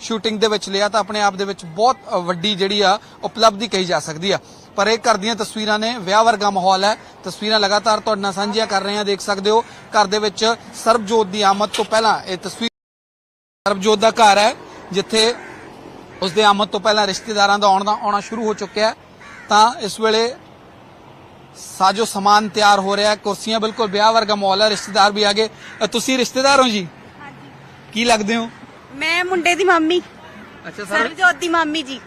Shooting ਦੇ ਵਿੱਚ ਲਿਆ ਤਾਂ ਆਪਣੇ ਆਪ ਦੇ ਵਿੱਚ ਬਹੁਤ ਵੱਡੀ ਜਿਹੜੀ ਆ ਉਪਲਬਧੀ ਕਹੀ ਜਾ ਸਕਦੀ ਆ। ਪਰ ਇਹ ਘਰ ਦੀਆਂ ਤਸਵੀਰਾਂ ਨੇ ਵਿਆਹ ਵਰਗਾ ਮਾਹੌਲ ਹੈ। ਤਸਵੀਰਾਂ ਲਗਾਤਾਰ ਤੁਹਾਡੇ ਨਾਲ ਸਾਂਝੀਆਂ ਕਰ ਰਹੇ ਹਾਂ ਦੇਖ ਸਕਦੇ ਹੋ। ਘਰ ਦੇ ਵਿੱਚ ਸਰਬਜੋਤ ਦੀ ਆਮਦ ਤੋਂ ਪਹਿਲਾਂ ਇਹ ਤਸਵੀਰ ਸਰਬਜੋਤ ਦਾ ਘਰ ਹੈ ਜਿੱਥੇ ਉਸ ਦੇ ਆਮਦ ਤੋਂ ਪਹਿਲਾਂ ਰਿਸ਼ਤੇਦਾਰਾਂ ਦਾ ਆਉਣਾ ਆਉਣਾ ਸ਼ੁਰੂ ਹੋ ਚੁੱਕਿਆ ਤਾਂ ਇਸ ਵੇਲੇ ਸਾਜੋ ਸਮਾਨ ਤਿਆਰ ਹੋ ਰਿਹਾ ਹੈ ਕੁਰਸੀਆਂ ਬਿਲਕੁਲ ਵਿਆਹ ਵਰਗਾ ਮਾਹੌਲ ਹੈ ਰਿਸ਼ਤੇਦਾਰ ਵੀ ਆਗੇ ਅ, ਤੁਸੀਂ ਰਿਸ਼ਤੇਦਾਰ ਹੋ ਜੀ? ਕੀ ਲੱਗਦੇ ਹੋ? ਮੈਂ ਮੁੰਡੇ ਦੀ ਮੰਮੀ। ਅੱਛਾ ਸਰਬਜੋਤ ਦੀ ਮੰਮੀ ਜੀ।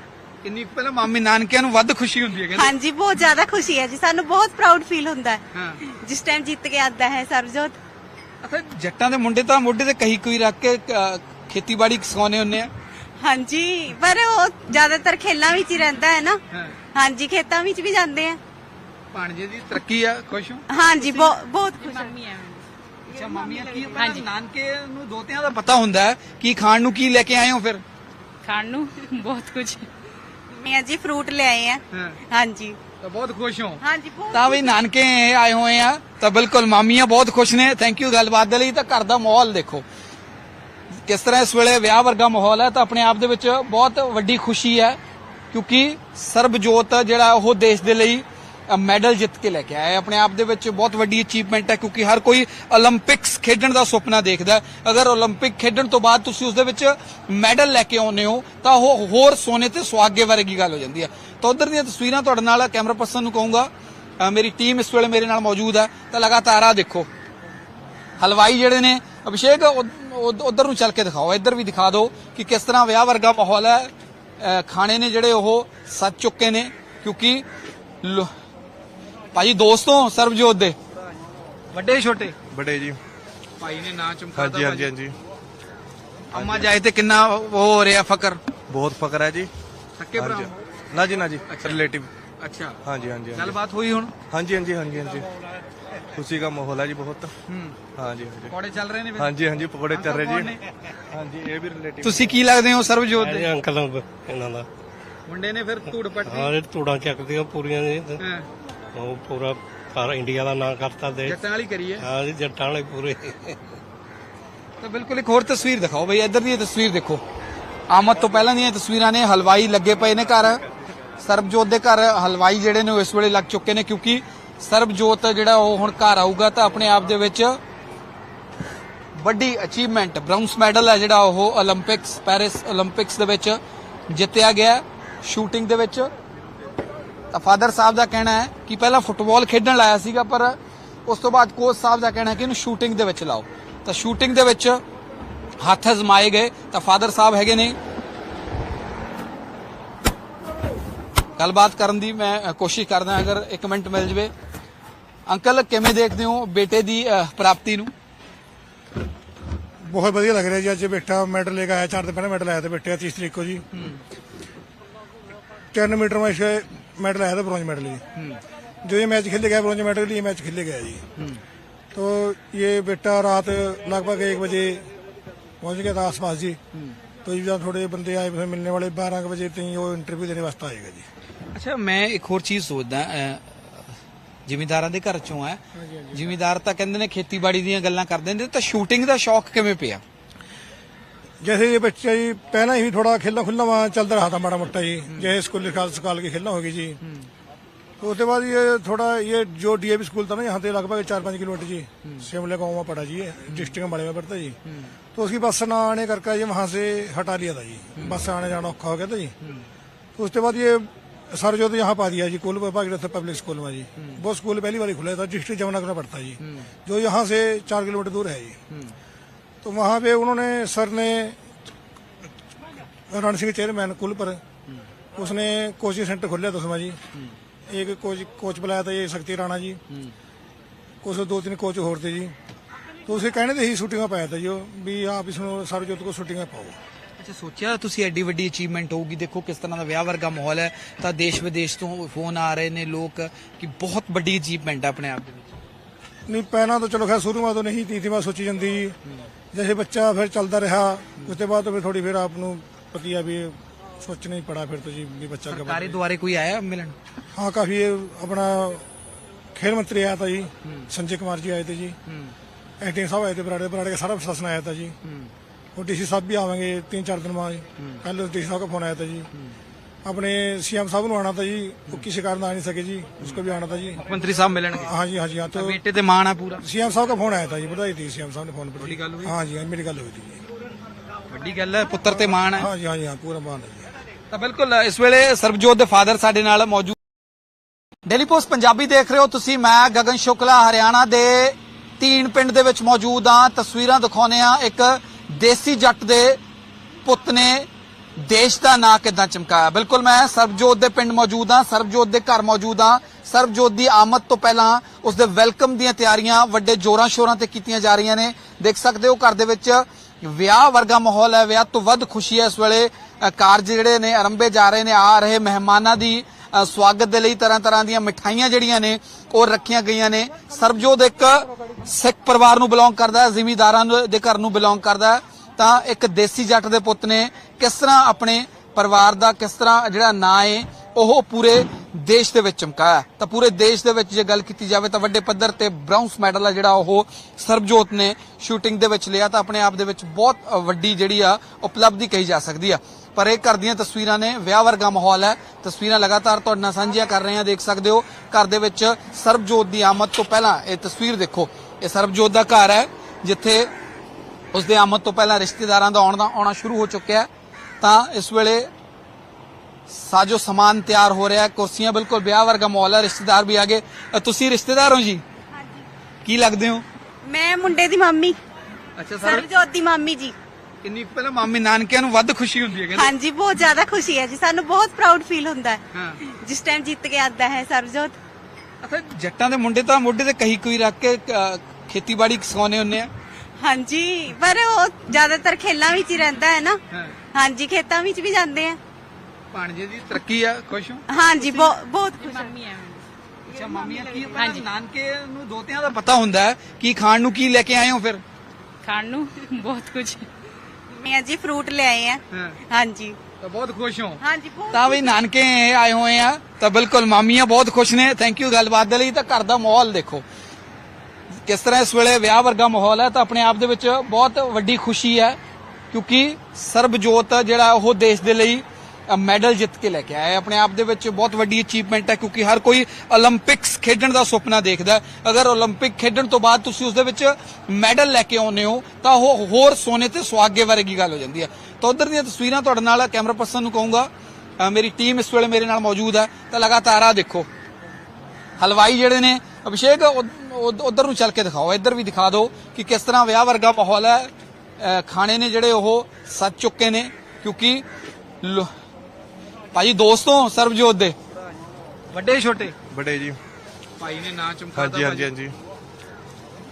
ਕਿੰਨੀ ਕੁ ਪਹਿਲਾਂ ਮਾਮੀ ਨਾਨਕਿਆਂ ਨੂੰ ਵੱਧ ਖੁਸ਼ੀ ਹੁੰਦੀ ਹੈ ਕਹਿੰਦੇ। ਹਾਂਜੀ ਬਹੁਤ ਜ਼ਿਆਦਾ ਖੁਸ਼ੀ ਹੈ ਜੀ। ਸਾਨੂੰ ਬਹੁਤ ਪ੍ਰਾਊਡ ਫੀਲ ਹੁੰਦਾ ਹੈ। ਹਾਂ। ਜਿਸ ਟਾਈਮ ਜਿੱਤ ਕੇ ਆਉਂਦਾ ਹੈ ਸਰਬਜੋਤ। ਅੱਛਾ ਜੱਟਾਂ ਦੇ ਮੁੰਡੇ ਤਾਂ ਮੋਢੇ ਤੇ ਕਹੀ ਕੋਈ ਰੱਖ ਕੇ ਅ, ਖੇਤੀਬਾੜੀ ਸਿਖਾਉਂਦੇ ਹੁੰਦੇ ਆ। ਹਾਂਜੀ ਪਰ ਉਹ ਜ਼ਿਆਦਾਤਰ ਖੇਲਾਂ ਵਿੱਚ ਹੀ ਰਹਿੰਦਾ ਹੈ ਨਾ। ਹਾਂ। ਹਾਂਜੀ ਖੇਤਾਂ ਵਿੱਚ ਵੀ ਜਾਂਦੇ ਆ। ਭਾਣਜੇ ਦੀ ਤਰੱਕੀ ਆ ਖੁਸ਼ ਹੋ? ਹਾਂਜੀ ਬਹੁ- ਬਹੁਤ ਖੁਸ਼ ਹਾਂ ਅੱਛਾ ਮਾਮੀਆਂ ਕੀ ਹਾਂਜੀ। ਨਾਨਕੇ ਨੂੰ ਦੋਤਿਆਂ ਦਾ ਪਤਾ ਹੁੰਦਾ ਹੈ ਕੀ ਖਾਣ ਨੂੰ ਕੀ ਲੈ ਕੇ ਆਏ ਹੋ ਫਿਰ? ਖਾਣ ਨੂੰ ਬਹੁਤ ਕੁਝ ਮੈਂ ਜੀ ਫਰੂਟ ਲੈ ਆਏ ਆ। ਹਾਂ। ਹਾਂਜੀ। ਤਾਂ ਬਹੁਤ ਖੁਸ਼ ਹੋ। ਹਾਂਜੀ ਬਹੁਤ ਤਾਂ ਵੀ ਨਾਨਕੇ ਆਏ ਹੋਏ ਆ ਤਾਂ ਬਿਲਕੁਲ ਮਾਮੀਆਂ ਬਹੁਤ ਖੁਸ਼ ਨੇ। ਥੈਂਕ ਯੂ ਗੱਲਬਾਤ ਦੇ ਲਈ ਤਾਂ ਘਰ ਦਾ ਮਾਹੌਲ ਦੇਖੋ। ਕਿਸ ਤਰ੍ਹਾਂ ਇਸ ਵੇਲੇ ਵਿਆਹ ਵਰਗਾ ਮਾਹੌਲ ਹੈ ਤਾਂ ਆਪਣੇ ਆਪ ਦੇ ਵਿੱਚ ਬਹੁਤ ਵੱਡੀ ਖੁਸ਼ੀ ਹੈ ਕਿਉਂਕਿ ਸਰਬਜੋਤ ਜਿਹੜਾ ਉਹ ਦੇਸ਼ ਦੇ ਲਈ ਮੈਡਲ ਜਿੱਤ ਕੇ ਲੈ ਕੇ ਆਇਆ ਹੈ। ਆਪਣੇ ਆਪ ਦੇ ਵਿੱਚ ਬਹੁਤ ਵੱਡੀ ਅਚੀਵਮੈਂਟ ਹੈ, ਕਿਉਂਕਿ ਹਰ ਕੋਈ 올림픽ਸ ਖੇਡਣ ਦਾ ਸੁਪਨਾ ਦੇਖਦਾ ਅਗਰ 올림픽 ਖੇਡਣ ਤੋਂ ਬਾਅਦ ਤੁਸੀਂ ਉਸ ਦੇ ਵਿੱਚ ਮੈਡਲ ਲੈ ਕੇ ਆਉਨੇ ਹੋ, ਤਾਂ ਉਹ ਹੋਰ ਸੋਨੇ ਤੇ ਸੁਹਾਗੇ ਵਰਗੀ ਗੱਲ ਹੋ ਜਾਂਦੀ ਹੈ। ਤਾਂ ਉਧਰ ਦੀਆਂ ਤਸਵੀਰਾਂ ਤੁਹਾਡੇ ਨਾਲ ਕੈਮਰਾ ਪਰਸਨ ਨੂੰ ਕਹੂੰਗਾ। ਮੇਰੀ ਟੀਮ ਇਸ ਵੇਲੇ ਮੇਰੇ ਨਾਲ ਮੌਜੂਦ ਹੈ। ਤਾਂ ਲਗਾਤਾਰ ਆ ਦੇਖੋ। ਹਲਵਾਈ ਜਿਹੜੇ ਨੇ, ਅਭਿਸ਼ੇਕ ਉਧਰ ਨੂੰ ਚੱਲ ਕੇ ਦਿਖਾਓ। ਇੱਧਰ ਵੀ ਦਿਖਾ ਦਿਓ ਕਿ ਕਿਸ ਤਰ੍ਹਾਂ ਵਿਆਹ ਵਰਗਾ ਮਾਹੌਲ ਹੈ। ਖਾਣੇ ਨੇ ਜਿਹੜੇ ਉਹ ਸੱਚ ਚੁੱਕੇ ਨੇ, ਕਿਉਂਕਿ ਭਾਜੀ ਦੋਸਤੋਂ ਸਰਬਜੋਤ ਦੇ। ਵੱਡੇ ਛੋਟੇ? ਬੜੇ ਜੀ। ਭਾਈ ਨੇ ਨਾਂ ਚਮਕਾਤਾ ਹਾਂਜੀ ਹਾਂਜੀ ਹਾਂਜੀ। ਅੰਮਾ ਜਾਏ ਤੇ ਕਿੰਨਾ ਉਹ ਹੋ ਰਿਹਾ ਫਕਰ? ਬਹੁਤ ਫਕਰ ਹੈ ਜੀ। ਥੱਕੇ ਭਰਾ ਹਾਂਜੀ। ਨਾ ਜੀ ਨਾ ਜੀ ਅੱਛਾ। ਰਿਲੇਟਿਵ ਅੱਛਾ। ਹਾਂਜੀ ਹਾਂਜੀ ਹਾਂਜੀ। ਗੱਲਬਾਤ ਹੋਈ ਹੁਣ? ਹਾਂਜੀ ਹਾਂਜੀ ਹਾਂਜੀ ਹਾਂਜੀ। ਖੁਸ਼ੀ ਦਾ ਮਾਹੌਲ ਹੈ ਜੀ ਬਹੁਤ। ਹੂੰ। ਹਾਂਜੀ ਹਾਂਜੀ। ਪਕੌੜੇ ਚੱਲ ਰਹੇ ਨੇ ਫਿਰ? ਹਾਂਜੀ ਹਾਂਜੀ ਪਕੌੜੇ ਚੱਲ ਰਹੇ ਜੀ। ਨੇ? ਹਾਂਜੀ ਇਹ ਵੀ ਰਿਲੇਟਿਵ ਤੁਸੀਂ ਕੀ ਲੱਗਦੇ ਹੋ ਸਰਬਜੋਤ ਦੇ? ਇਹ ਅੰਕਲ ਇਹਨਾਂ ਦਾ। ਮੁੰਡੇ ਨੇ ਫਿਰ ਧੂੜ ਪੱਟੀ? ਹਾਂ ਇਹ ਧੂੜਾਂ ਚੱਕਦੀਆਂ ਪੂਰੀਆਂ ਜੀ ਹਾਂ, ਉਹ ਪੂਰਾ ਸਾਰਾ ਇੰਡੀਆ ਦਾ ਨਾਂ ਕਰਤਾ ਦੇ ਜੱਟਾਂ ਵਾਲੀ ਕਰੀ ਹੈ? ਹਾਂ ਜੀ ਜੱਟਾਂ ਵਾਲੇ ਪੂਰੇ। ਤਾਂ ਬਿਲਕੁਲ ਇੱਕ ਹੋਰ ਤਸਵੀਰ ਦਿਖਾਓ ਬਈ ਇੱਧਰ ਦੀ ਤਸਵੀਰ ਦੇਖੋ। ਆਮਦ ਤੋਂ ਪਹਿਲਾਂ ਦੀਆਂ ਤਸਵੀਰਾਂ ਨੇ ਹਲਵਾਈ ਲੱਗੇ ਪਏ ਨੇ ਘਰ। ਸਰਬਜੋਤ ਦੇ ਘਰ ਹਲਵਾਈ ਜਿਹੜੇ ਨੇ ਇਸ ਵੇਲੇ ਲੱਗ ਚੁੱਕੇ ਨੇ ਕਿਉਂਕਿ ਸਰਬਜੋਤ ਜਿਹੜਾ ਉਹ ਹੁਣ ਘਰ ਆਊਗਾ ਤਾਂ ਆਪਣੇ ਆਪ ਦੇ ਵਿੱਚ ਵੱਡੀ ਅਚੀਵਮੈਂਟ ਬ੍ਰਾਂਸ ਮੈਡਲ ਹੈ ਜਿਹੜਾ ਉਹ 올림픽ਸ ਪੈਰਿਸ 올림픽ਸ ਦੇ ਵਿੱਚ ਜਿੱਤਿਆ ਗਿਆ ਸ਼ੂਟਿੰਗ ਦੇ ਵਿੱਚ। ਤਾਂ ਫਾਦਰ ਸਾਹਿਬ ਦਾ ਕਹਿਣਾ ਹੈ ਕਿ ਪਹਿਲਾਂ ਫੁੱਟਬਾਲ ਖੇਡਣ ਲਾਇਆ ਸੀਗਾ ਪਰ ਉਸ ਤੋਂ ਬਾਅਦ ਕੋਚ ਸਾਹਿਬ ਦਾ ਕਹਿਣਾ ਕਿ ਇਹਨੂੰ ਸ਼ੂਟਿੰਗ ਦੇ ਵਿੱਚ ਲਾਓ। ਤਾਂ ਸ਼ੂਟਿੰਗ ਦੇ ਵਿੱਚ ਹੱਥ ਅਜ਼ਮਾਏ ਗਏ ਤਾਂ ਫਾਦਰ ਸਾਹਿਬ ਹੈਗੇ ਨੇ। ਗੱਲਬਾਤ ਕਰਨ ਦੀ ਮੈਂ ਕੋਸ਼ਿਸ਼ ਕਰਦਾ ਅਗਰ 1 ਮਿੰਟ ਮਿਲ ਜਵੇ। ਅੰਕਲ ਕਿਵੇਂ ਦੇਖਦੇ ਹੋ ਬੇਟੇ ਦੀ ਪ੍ਰਾਪਤੀ ਨੂੰ? ਬਹੁਤ ਵਧੀਆ ਲੱਗ ਰਿਹਾ ਜੀ ਅੱਜ ਬੇਟਾ ਮੈਡਲ ਲੈ ਕੇ ਆਇਆ ਚਾਰ ਦਿਨ ਪਹਿਲਾਂ ਮੈਡਲ ਆਇਆ ਤੇ ਬੇਟੇ 30 ਤਰੀਕ ਨੂੰ ਜੀ। 3 ਮੀਟਰ ਮੈਂ मेडल आया था ब्रॉन्ज मेडल जी जो ये मैच खेले गया ब्रॉन्ज मेडल के लिए मैच खेले गया जी तो ये बेटा रात लगभग एक बजे पहुंच गया था आसपास जी तो जी जब थोड़े बंदे आए फिर मिलने वाले बारह के बजे तक वो इंटरव्यू देने वास्ते आएगा जी ਅੱਛਾ ਮੈਂ ਇੱਕ ਹੋਰ ਚੀਜ਼ ਸੋਚਦਾ ਜ਼ਿਮੀਦਾਰਾਂ ਦੇ ਘਰ ਚੋਂ ਹੈ ਜ਼ਿਮੀਦਾਰ ਤਾਂ ਕਹਿੰਦੇ ਨੇ ਖੇਤੀਬਾੜੀ ਦੀਆਂ ਗੱਲਾਂ ਕਰਦੇ ਨੇ ਤਾਂ ਸ਼ੂਟਿੰਗ ਦਾ ਸ਼ੌਕ ਕਿਵੇਂ ਪਿਆ जैसे ये बच्चा जी पहले ही थोड़ा खेलना खुलना वहाँ चलता रहा था माड़ा मोटा जी जैसे स्कूल निकाल सकाल के खेलना होगी जी तो उसके बाद ये थोड़ा ये जो डीएवी स्कूल था ना यहाँ से लगभग चार पाँच किलोमीटर जी शिमले गाँव में पड़ा जी ये डिस्ट्रिक्ट में बड़े में पड़ता जी तो उसकी बस न आने करके ये वहाँ से हटा लिया था जी बस से आने जाना औखा हो गया था जी तो उसके बाद ये सर जो तो यहाँ पा दिया जी कुल विभाग था पब्लिक स्कूल में जी वो स्कूल पहली बार ही खुला था डिस्ट्रिक्ट जमुनानगर में पड़ता जी जो यहाँ से चार किलोमीटर दूर है जी तो वहाँ पे उन्होंने सर ने रण सिंह चेयरमैन कुल पर उसने कोचिंग सेंटर खोला था उसमें जी एक कोच कोच बुलाया था ये शक्ति राणा जी कुछ दो तीन कोच और थे जी तो उसे कहने थे ही शूटिंग में पाया था जो भी आप इसमें सरजोत को शूटिंग में पाओ ਅੱਛਾ ਸੋਚਿਆ ਤੁਸੀਂ ਐਡੀ ਵੱਡੀ ਅਚੀਵਮੈਂਟ ਹੋਊਗੀ ਦੇਖੋ ਕਿਸ ਤਰ੍ਹਾਂ ਦਾ ਵਿਆਹ ਵਰਗਾ ਮਾਹੌਲ ਹੈ ਤਾਂ ਦੇਸ਼ ਵਿਦੇਸ਼ ਤੋਂ ਫੋਨ ਆ ਰਹੇ ਨੇ ਲੋਕ ਕਿ ਬਹੁਤ ਵੱਡੀ ਅਚੀਵਮੈਂਟ ਹੈ ਆਪਣੇ ਆਪ ਦੇ ਵਿੱਚ नहीं पहना तो चलो खैर शुरू में तो नहीं थी थी बात सोची जाती जैसे बच्चा फिर चलता रहा उसके बाद तो फिर थोड़ी फिर आप पति अभी सोचना ही पड़ा फिर तो जी भी बच्चा का ਸਰਕਾਰੀ ਦੁਆਰੇ ਕੋਈ ਆਇਆ ਮਿਲਣ हाँ काफी ये अपना खेल मंत्री आया था जी संजय कुमार जी आए थे जी एक्टिंग साहब आए थे बराड़े बराड़े का सारा प्रशासन आया था जी ਉਹ ਡੀਸੀ ਸਾਹਿਬ ਵੀ ਆਵਾਂਗੇ तीन चार दिन बाद कल डी साहब का फोन आया था जी अपने सीएम साहब ਨੂੰ ਆਣਾ था जी वो किसी कारण आ नहीं सके जी उसको भी आना था जी ਮੰਤਰੀ ਸਾਹਿਬ ਮਿਲਣਗੇ हाँ जी हाँ जी हाँ तो ਬੇਟੇ ਤੇ ਮਾਣ ਆ ਪੂਰਾ सीएम साहब का फोन आया था जी बधाई थी सीएम साहब ने फोन पर बड़ी गल हुई? हाँ जी हाँ मेरी गल हुई थी जी ਵੱਡੀ ਗੱਲ ਹੈ ਪੁੱਤਰ ਤੇ ਮਾਣ ਹੈ हाँ जी हाँ जी हाँ पूरा मान है जी ਤਾਂ ਬਿਲਕੁਲ ਇਸ ਵੇਲੇ ਸਰਬਜੋਤ ਦੇ ਫਾਦਰ ਸਾਡੇ ਨਾਲ ਮੌਜੂਦ ਡੇਲੀ ਪੋਸਟ ਪੰਜਾਬੀ ਦੇਖ ਰਹੇ ਹੋ ਤੁਸੀਂ ਮੈਂ ਗਗਨ ਸ਼ੁਕਲਾ ਹਰਿਆਣਾ ਦੇ ਤੀਨ ਪਿੰਡ ਦੇ ਵਿੱਚ ਮੌਜੂਦ ਹਾਂ ਤਸਵੀਰਾਂ ਦਿਖਾਉਂਦੇ ਆ ਇੱਕ ਦੇਸੀ ਜੱਟ ਦੇ ਪੁੱਤ ਨੇ ਦੇਸ਼ ਦਾ ਨਾਂ ਕਿਦਾਂ ਚਮਕਾਇਆ? ਬਿਲਕੁਲ ਮੈਂ ਸਰਬਜੋਤ ਦੇ ਪਿੰਡ ਮੌਜੂਦ ਹਾਂ, ਸਰਬਜੋਤ ਦੇ ਘਰ ਮੌਜੂਦ ਹਾਂ। ਸਰਬਜੋਤ ਦੀ ਆਮਦ ਤੋਂ ਪਹਿਲਾਂ ਉਸ ਦੇ ਵੈਲਕਮ ਦੀਆਂ ਤਿਆਰੀਆਂ ਵੱਡੇ ਜੋਰਾਂ ਸ਼ੋਰਾਂ ਤੇ ਕੀਤੀਆਂ ਜਾ ਰਹੀਆਂ ਨੇ। ਦੇਖ ਸਕਦੇ ਹੋ ਘਰ ਦੇ ਵਿੱਚ ਵਿਆਹ ਵਰਗਾ ਮਾਹੌਲ ਹੈ, ਵਿਆਹ ਤੋਂ ਵੱਧ ਖੁਸ਼ੀ ਹੈ ਇਸ ਵੇਲੇ। ਕਾਰਜ ਜਿਹੜੇ ਨੇ, ਆਰੰਭੇ ਜਾ ਰਹੇ ਨੇ, ਆ ਰਹੇ ਮਹਿਮਾਨਾਂ ਦੀ ਸਵਾਗਤ ਦੇ ਲਈ ਤਰ੍ਹਾਂ ਤਰ੍ਹਾਂ ਦੀਆਂ ਮਿਠਾਈਆਂ ਜਿਹੜੀਆਂ ਨੇ, ਉਹ ਰੱਖੀਆਂ ਗਈਆਂ ਨੇ। ਸਰਬਜੋਤ ਇੱਕ ਸਿੱਖ ਪਰਿਵਾਰ ਨੂੰ ਬਿਲੋਂਗ ਕਰਦਾ ਹੈ, ਜ਼ਿਮੀਂਦਾਰਾਂ ਦੇ ਘਰ ਨੂੰ ਬਿਲੋਂਗ ਕਰਦਾ ਹੈ। ਤਾਂ ਇੱਕ ਦੇਸੀ ਜੱਟ ਦੇ ਪੁੱਤ ਨੇ ਕਿਸ ਤਰ੍ਹਾਂ ਆਪਣੇ ਪਰਿਵਾਰ ਦਾ ਕਿਸ ਤਰ੍ਹਾਂ ਜਿਹੜਾ ਨਾਂ ਹੈ ਉਹ ਪੂਰੇ ਦੇਸ਼ ਦੇ ਵਿੱਚ ਚਮਕਾਇਆ। ਤਾਂ ਪੂਰੇ ਦੇਸ਼ ਦੇ ਵਿੱਚ ਜੇ ਗੱਲ ਕੀਤੀ ਜਾਵੇ ਤਾਂ ਵੱਡੇ ਪੱਧਰ ਤੇ ਬ੍ਰਾਊਨਸ ਮੈਡਲ ਆ ਜਿਹੜਾ ਉਹ ਸਰਬਜੋਤ ਨੇ ਸ਼ੂਟਿੰਗ ਦੇ ਵਿੱਚ ਲਿਆ, ਤਾਂ ਆਪਣੇ ਆਪ ਦੇ ਵਿੱਚ ਬਹੁਤ ਵੱਡੀ ਜਿਹੜੀ ਆ, ਉਪਲਬਧੀ ਕਹੀ ਜਾ ਸਕਦੀ ਆ। ਪਰ ਇਹ ਘਰ ਦੀਆਂ ਤਸਵੀਰਾਂ ਨੇ, ਵਿਆਹ ਵਰਗਾ ਮਾਹੌਲ ਹੈ। ਤਸਵੀਰਾਂ ਲਗਾਤਾਰ ਤੁਹਾਡੇ ਨਾਲ ਸਾਂਝੀਆਂ ਕਰ ਰਹੇ ਹਾਂ, ਦੇਖ ਸਕਦੇ ਹੋ, ਘਰ ਦੇ ਵਿੱਚ ਸਰਬਜੋਤ ਦੀ ਆਮਦ ਤੋਂ ਪਹਿਲਾਂ ਇਹ ਤਸਵੀਰ ਦੇਖੋ। ਇਹ ਸਰਬਜੋਤ ਦਾ ਘਰ ਹੈ, ਜਿੱਥੇ ਉਸ ਦੇ ਆਮਦ ਤੋਂ ਪਹਿਲਾਂ ਰਿਸ਼ਤੇਦਾਰਾਂ ਦਾ ਆਉਣ ਦਾ, ਆਉਣਾ ਸ਼ੁਰੂ ਹੋ ਚੁੱਕਿਆ ਹੈ। ਤਾਂ ਇਸ ਵੇਲੇ ਸਾਜੋ ਸਮਾਨ ਤਿਆਰ ਹੋ ਰਿਹਾ ਹੈ। ਕੁਰਸੀਆਂ ਬਿਲਕੁਲ ਵਿਆਹ ਵਰਗਾ ਮਾਹੌਲ ਹੈ ਰਿਸ਼ਤੇਦਾਰ ਵੀ ਅ, ਤੁਸੀਂ ਰਿਸ਼ਤੇਦਾਰ ਹੋ ਜੀ? ਕੀ ਲੱਗਦੇ ਹੋ? ਮੈਂ ਮੁੰਡੇ ਦੀ ਮੰਮੀ। ਅੱਛਾ ਸਰਬਜੋਤ ਦੀ ਮੰਮੀ ਜੀ। ਕਿੰਨੀ ਕੁ ਪਹਿਲਾਂ ਮਾਮੀ ਨਾਨਕਿਆਂ ਨੂੰ ਵੱਧ ਖੁਸ਼ੀ ਹੁੰਦੀ ਹੈ ਕਹਿੰਦੇ। ਹਾਂਜੀ ਬਹੁਤ ਜ਼ਿਆਦਾ ਖੁਸ਼ੀ ਹੈ ਜੀ। ਸਾਨੂੰ ਬਹੁਤ ਪ੍ਰਾਊਡ ਫੀਲ ਹੁੰਦਾ ਹੈ। ਹਾਂ। ਜਿਸ ਟਾਈਮ ਜਿੱਤ ਕੇ ਆਉਂਦਾ ਹੈ ਸਰਬਜੋਤ। ਅੱਛਾ ਜੱਟਾਂ ਦੇ ਮੁੰਡੇ ਤਾਂ ਮੋਢੇ ਤੇ ਕਹੀ ਕੋਈ ਰੱਖ ਕੇ ਅ, ਖੇਤੀਬਾੜੀ ਸਿਖਾਉਂਦੇ ਹੁੰਦੇ ਆ। ਹਾਂਜੀ ਪਰ ਉਹ ਜ਼ਿਆਦਾਤਰ ਖੇਲਾਂ ਵਿੱਚ ਹੀ ਰਹਿੰਦਾ ਹੈ ਨਾ। ਹਾਂ। ਹਾਂਜੀ ਖੇਤਾਂ ਵਿੱਚ ਵੀ ਜਾਂਦੇ ਆ। ਭਾਣਜੇ ਦੀ ਤਰੱਕੀ ਆ ਖੁਸ਼ ਹੋ? ਹਾਂਜੀ ਬਹੁ- ਬਹੁਤ ਖੁਸ਼ ਹਾਂ। ਮੰਮੀ ਹੈ ਅੱਛਾ ਮਾਮੀਆਂ ਕੀ ਹਾਂਜੀ। ਨਾਨਕੇ ਨੂੰ ਦੋਤਿਆਂ ਦਾ ਪਤਾ ਹੁੰਦਾ ਹੈ ਕੀ ਖਾਣ ਨੂੰ ਕੀ ਲੈ ਕੇ ਆਏ ਹੋ ਫਿਰ? ਖਾਣ ਨੂੰ? ਬਹੁਤ ਕੁਝ ਮੈਂ ਜੀ ਫਰੂਟ ਲੈ ਆਏ ਆ। ਹਾਂਜੀ। ਤਾਂ ਬਹੁਤ ਖੁਸ਼ ਹੋ। ਹਾਂਜੀ ਬਹੁਤ ਤਾਂ ਵੀ ਨਾਨਕੇ ਆਏ ਹੋਏ ਆ ਤਾਂ ਬਿਲਕੁਲ ਮਾਮੀਆਂ ਬਹੁਤ ਖੁਸ਼ ਨੇ। ਥੈਂਕ ਯੂ ਗੱਲਬਾਤ ਦੇ ਲਈ ਤਾਂ ਘਰ ਦਾ ਮਾਹੌਲ ਦੇਖੋ। ਕਿਸ ਤਰ੍ਹਾਂ ਇਸ ਵੇਲੇ ਵਿਆਹ ਵਰਗਾ ਮਾਹੌਲ ਹੈ ਤਾਂ ਆਪਣੇ ਆਪ ਦੇ ਵਿੱਚ ਬਹੁਤ ਵੱਡੀ ਖੁਸ਼ੀ ਹੈ। ਕਿਉਂਕਿ ਸਰਬਜੋਤ ਜਿਹੜਾ ਉਹ ਦੇਸ਼ ਦੇ ਲਈ ਮੈਡਲ ਜਿੱਤ ਕੇ ਲੈ ਕੇ ਆਇਆ ਆਪਣੇ ਆਪ ਦੇ ਵਿੱਚ ਬਹੁਤ ਵੱਡੀ ਅਚੀਵਮੈਂਟ ਹੈ, ਕਿਉਂਕਿ ਹਰ ਕੋਈ 올림픽ਸ ਖੇਡਣ ਦਾ ਸੁਪਨਾ ਦੇਖਦਾ ਅਗਰ 올림픽 ਖੇਡਣ ਤੋਂ ਬਾਅਦ ਤੁਸੀਂ ਉਸ ਦੇ ਵਿੱਚ ਮੈਡਲ ਲੈ ਕੇ ਆਉਨੇ ਹੋ, ਤਾਂ ਉਹ ਹੋਰ ਸੋਨੇ ਤੇ ਸੁਆਗੇ ਵਰਗੀ ਗੱਲ ਹੋ ਜਾਂਦੀ ਹੈ। ਤਾਂ ਉਧਰ ਦੀਆਂ ਤਸਵੀਰਾਂ ਤੁਹਾਡੇ ਨਾਲ ਕੈਮਰਾ ਪਰਸਨ ਨੂੰ ਕਹੂੰਗਾ। ਮੇਰੀ ਟੀਮ ਇਸ ਵੇਲੇ ਮੇਰੇ ਨਾਲ ਮੌਜੂਦ ਹੈ। ਤਾਂ ਲਗਾਤਾਰ ਆ ਦੇਖੋ। ਹਲਵਾਈ ਜਿਹੜੇ ਨੇ, ਅਭਿਸ਼ੇਕ ਉਧਰ ਨੂੰ ਚੱਲ ਕੇ ਦਿਖਾਓ। ਇੱਧਰ ਵੀ ਦਿਖਾ ਦਿਓ ਕਿ ਕਿਸ ਤਰ੍ਹਾਂ ਵਿਆਹ ਵਰਗਾ ਮਾਹੌਲ ਹੈ। ਖਾਣੇ ਨੇ ਜਿਹੜੇ ਉਹ ਸੱਜ ਚੁੱਕੇ ਨੇ ਕਿਉਂਕਿ ਭਾਜੀ ਦੋਸਤੋਂ ਸਰਬਜੋਤ ਦੇ। ਵੱਡੇ ਛੋਟੇ? ਬੜੇ ਜੀ। ਭਾਈ ਨੇ ਨਾਂ ਚਮਕਾਤਾ ਹਾਂਜੀ ਹਾਂਜੀ ਹਾਂਜੀ।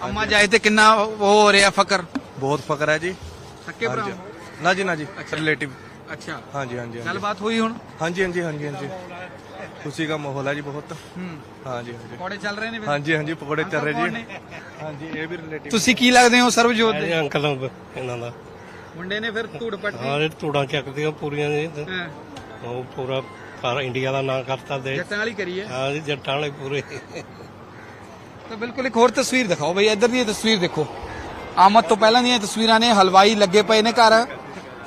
ਅੰਮਾ ਜਾਏ ਤੇ ਕਿੰਨਾ ਉਹ ਹੋ ਰਿਹਾ ਫਕਰ? ਬਹੁਤ ਫਕਰ ਹੈ ਜੀ। ਥੱਕੇ ਭਰਾ ਨਾ ਜੀ ਨਾ ਜੀ ਰਿਲੇਟਿਵ ਅੱਛਾ। ਹਾਂਜੀ ਹਾਂਜੀ ਹਾਂਜੀ। ਗੱਲਬਾਤ ਹੋਈ ਹੁਣ? ਹਾਂਜੀ ਹਾਂਜੀ ਹਾਂਜੀ ਹਾਂਜੀ। ਖੁਸ਼ੀ ਦਾ ਮਾਹੌਲ ਹੈ ਜੀ ਬਹੁਤ। ਹੂੰ। ਹਾਂਜੀ ਹਾਂਜੀ। ਪਕੌੜੇ ਚੱਲ ਰਹੇ ਨੇ ਫਿਰ? ਹਾਂਜੀ ਹਾਂਜੀ ਪਕੌੜੇ ਚੱਲ ਰਹੇ ਜੀ। ਹਾਂਜੀ ਇਹ ਵੀ ਰਿਲੇਟਿਵ ਤੁਸੀਂ ਕੀ ਲੱਗਦੇ ਹੋ ਸਰਬਜੋਤ ਦੇ? ਅੰਕਲ ਅੰਬ ਇਹਨਾਂ ਦਾ। ਮੁੰਡੇ ਨੇ ਫਿਰ ਧੂੜ ਪੱਟੀ? ਹਾਂ ਇਹ ਤੋੜਾਂ ਚੱਕਦੀਆਂ ਪੂਰੀਆਂ ਨੇ। ਹਾਂ, ਉਹ ਪੂਰਾ ਸਾਰਾ ਇੰਡੀਆ ਦਾ ਨਾਂ ਕਰਤਾ ਦੇ। ਜੱਟਾਂ ਵਾਲੀ ਕਰੀ ਹੈ? ਹਾਂ ਜੀ ਜੱਟਾਂ ਵਾਲੇ ਪੂਰੇ। ਤਾਂ ਬਿਲਕੁਲ ਇੱਕ ਹੋਰ ਤਸਵੀਰ ਦਿਖਾਓ ਬਈ ਇੱਧਰ ਦੀ ਇਹ ਤਸਵੀਰ ਦੇਖੋ। ਆਮਦ ਤੋਂ ਪਹਿਲਾਂ ਦੀਆਂ ਤਸਵੀਰਾਂ ਨੇ ਹਲਵਾਈ ਲੱਗੇ ਪਏ ਨੇ ਘਰ।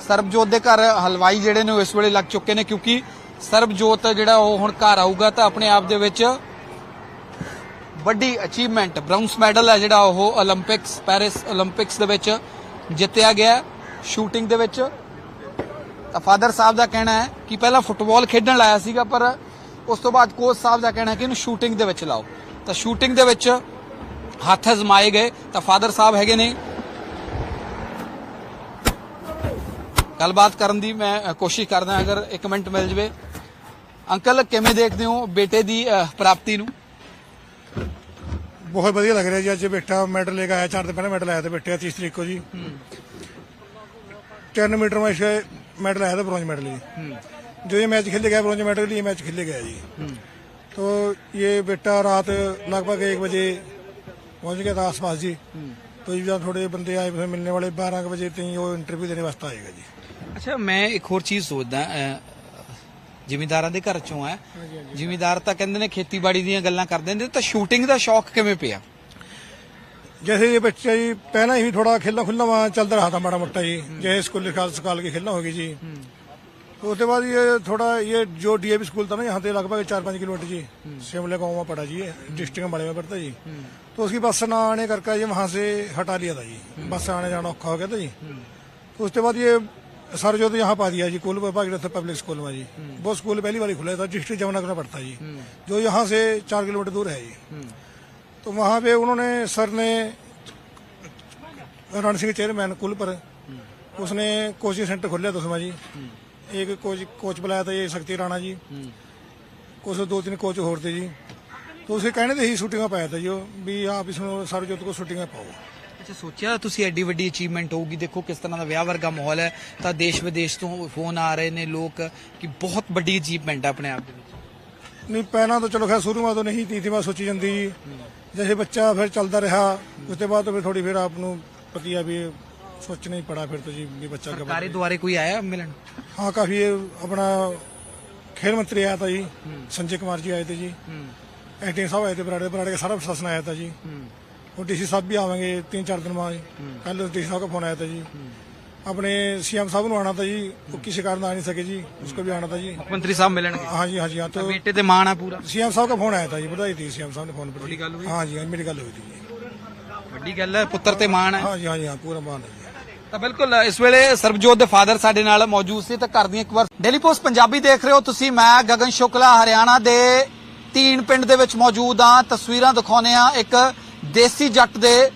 ਸਰਬਜੋਤ ਦੇ ਘਰ ਹਲਵਾਈ ਜਿਹੜੇ ਨੇ ਇਸ ਵੇਲੇ ਲੱਗ ਚੁੱਕੇ ਨੇ ਕਿਉਂਕਿ ਸਰਬਜੋਤ ਜਿਹੜਾ ਉਹ ਹੁਣ ਘਰ ਆਊਗਾ ਤਾਂ ਆਪਣੇ ਆਪ ਦੇ ਵਿੱਚ ਵੱਡੀ ਅਚੀਵਮੈਂਟ ਬ੍ਰਾਂਸ ਮੈਡਲ ਹੈ ਜਿਹੜਾ ਉਹ 올림픽ਸ ਪੈਰਿਸ 올림픽ਸ ਦੇ ਵਿੱਚ ਜਿੱਤਿਆ ਗਿਆ ਸ਼ੂਟਿੰਗ ਦੇ ਵਿੱਚ। ਤਾਂ ਫਾਦਰ ਸਾਹਿਬ ਦਾ ਕਹਿਣਾ ਹੈ ਕਿ ਪਹਿਲਾਂ ਫੁੱਟਬਾਲ ਖੇਡਣ ਲਾਇਆ ਸੀਗਾ, ਪਰ ਉਸ ਤੋਂ ਬਾਅਦ ਕੋਚ ਸਾਹਿਬ ਦਾ ਕਹਿਣਾ ਕਿ ਇਹਨੂੰ ਸ਼ੂਟਿੰਗ ਦੇ ਵਿੱਚ ਲਾਓ। ਤਾਂ ਸ਼ੂਟਿੰਗ ਦੇ ਵਿੱਚ ਹੱਥ ਅਜ਼ਮਾਏ ਗਏ। ਤਾਂ ਫਾਦਰ ਸਾਹਿਬ ਹੈਗੇ ਨੇ ਗੱਲਬਾਤ ਕਰਨ ਦੀ ਮੈਂ ਅ, ਕੋਸ਼ਿਸ਼ ਕਰਦਾ ਅਗਰ 1 ਮਿੰਟ ਮਿਲ ਜਵੇ ਅੰਕਲ ਕਿਵੇਂ ਦੇਖਦੇ ਹੋ ਬੇਟੇ ਦੀ ਅ, ਪ੍ਰਾਪਤੀ ਨੂੰ ਬਹੁਤ ਵਧੀਆ ਲੱਗ ਰਿਹਾ ਜੀ ਅੱਜ ਬੇਟਾ ਮੈਡਲ ਲੈ ਕੇ ਆਇਆ ਚਾਰ ਦਿਨ ਪਹਿਲਾਂ ਮੈਡਲ ਆਇਆ ਤੇ ਬੇਟਾ 30 ਤਰੀਕ को जी 10 मीटर में इसका मेडल आया था ब्रॉन्ज मेडल जी जो ये मैच खेले गया ब्रॉन्ज मेडल के लिए मैच खेले गया जी तो ये बेटा रात लगभग एक बजे पहुंच गया था आसपास जी तो जी जब थोड़े बंदे आए फिर मिलने वाले बारह बजे तक वो इंटरव्यू देने वास्ते आएगा जी ਅੱਛਾ ਮੈਂ ਇੱਕ ਹੋਰ ਚੀਜ਼ ਸੋਚਦਾ ਜ਼ਿਮੀਦਾਰਾਂ ਦੇ ਘਰ ਚੋਂ ਹੈ ਜ਼ਿਮੀਦਾਰ ਤਾਂ ਕਹਿੰਦੇ ਨੇ ਖੇਤੀਬਾੜੀ ਦੀਆਂ ਗੱਲਾਂ ਕਰਦੇ ਨੇ ਤਾਂ ਸ਼ੂਟਿੰਗ ਦਾ ਸ਼ੌਕ ਕਿਵੇਂ ਪਿਆ जैसे ये बच्चा जी पहले ही थोड़ा खेलना खुलना वहाँ चलता रहा था माड़ा मोटा जी जैसे स्कूल लिखा सकाल की खेलना होगी जी तो उसके बाद ये थोड़ा ये जो डीएवी स्कूल था ना यहाँ से लगभग चार पाँच किलोमीटर जी शिमले गाँव में पड़ा जी डिस्ट्रिक्ट में बड़े में पड़ता जी तो उसकी बस न आने करके ये वहाँ से हटा लिया था जी बस से आने जाना औखा हो गया था जी तो उसके बाद ये सर जो तो यहाँ पा दिया जी कोल भागीरथ पब्लिक स्कूल में जी वो स्कूल पहली बार खुला था डिस्ट्रिक्ट जमुना करना पड़ता जी जो यहाँ से चार किलोमीटर दूर है जी तो वहाँ पे उन्होंने सर ने रण सिंह चेयरमैन कुल पर उसने कोचिंग सेंटर खोला था उसमें जी एक कोच कोच बुलाया था ये शक्ति राणा जी कुछ दो तीन कोच होते जी तो उसे कहने थे ही छुट्टियाँ पाया था जो भी आप इसमें सार्वजनिक को छुट्टियाँ पाओ ਚ ਸੋਚਿਆ ਤੁਸੀਂ ਐਡੀ ਵੱਡੀ ਅਚੀਵਮੈਂਟ ਹੋਊਗੀ। ਦੇਖੋ ਕਿਸ ਤਰ੍ਹਾਂ ਦਾ ਵਿਆਹ ਵਰਗਾ ਮਾਹੌਲ ਹੈ। ਤਾਂ ਦੇਸ਼ ਵਿਦੇਸ਼ ਤੋਂ ਫੋਨ ਆ ਰਹੇ ਨੇ ਲੋਕ ਕਿ ਬਹੁਤ ਵੱਡੀ ਅਚੀਵਮੈਂਟ ਹੈ ਆਪਣੇ ਆਪ ਦੇ ਵਿੱਚ। ਨਹੀਂ ਪਹਿਲਾਂ ਤਾਂ ਚਲੋ ਖੈਰ ਸ਼ੁਰੂਆਤ ਤੋਂ ਨਹੀਂ ਤੀ ਤੀ ਮੈਂ ਸੋਚੀ ਜਾਂਦੀ ਜਿਵੇਂ ਬੱਚਾ ਫਿਰ ਚੱਲਦਾ ਰਿਹਾ ਉਸ ਤੋਂ ਬਾਅਦ ਫਿਰ ਥੋੜੀ ਫਿਰ ਆਪ ਨੂੰ ਪਤੀਆ ਵੀ ਸੋਚਣਾ ਹੀ ਪੜਾ ਫਿਰ ਤੋਂ ਵੀ ਬੱਚਾ ਕਬ ਸਰਕਾਰੀ ਦੁਆਰੇ ਕੋਈ ਆਇਆ ਮਿਲਣ ਹਾਂ ਕਾਫੀ ਆਪਣਾ ਖੇਲ ਮੰਤਰੀ ਆਇਆ ਤਾਂ ਜੀ। ਸੰਜੇ ਕੁਮਾਰ ਜੀ ਆਏ ਤੇ ਜੀ। ਐਟੀਐਮ ਸਾਹਿਬ ਆਏ ਤੇ ਬਰਾੜੇ ਬਰਾੜੇ ਦਾ ਸਾਰਾ ਪ੍ਰਸ਼ਾਸਨ ਆਇਆ ਤਾਂ ਜੀ। और डीसी साहब भी आवेंगे तीन चार दिन बाद कल डीसी साहब का फोन आया था जी अपने सीएम साहब को आना था जी वो किसी कारण आ नहीं सके जी उसको भी आना था जी ਮੰਤਰੀ ਸਾਹਿਬ ਮਿਲਣਗੇ हाँ जी हाँ जी हाँ तो ਬੇਟੇ ਤੇ ਮਾਣ ਆ ਪੂਰਾ सीएम साहब का फोन आया था जी बधाई थी सीएम साहब ने फोन पर बड़ी गल हुई? हाँ जी हाँ मेरी गल हुई थी जी ਵੱਡੀ ਗੱਲ ਹੈ ਪੁੱਤਰ ਤੇ ਮਾਣ ਹੈ हाँ जी हाँ जी हाँ पूरा मान है जी ਤਾਂ ਬਿਲਕੁਲ ਇਸ ਵੇਲੇ ਸਰਬਜੋਤ ਦੇ ਫਾਦਰ ਸਾਡੇ ਨਾਲ ਮੌਜੂਦ ਸੀ ਤਾਂ ਘਰ ਦੀਆਂ ਇੱਕ ਵਾਰ ਡੇਲੀ ਪੋਸਟ ਪੰਜਾਬੀ ਦੇਖ ਰਹੇ ਹੋ ਤੁਸੀਂ ਮੈਂ ਗਗਨ ਸ਼ੁਕਲਾ ਹਰਿਆਣਾ ਦੇ ਤੀਨ ਪਿੰਡ ਦੇ ਵਿੱਚ ਮੌਜੂਦ ਹਾਂ ਤਸਵੀਰਾਂ ਦਿਖਾਉਨੇ ਆ ਇੱਕ ਦੇਸੀ ਜੱਟ ਦੇ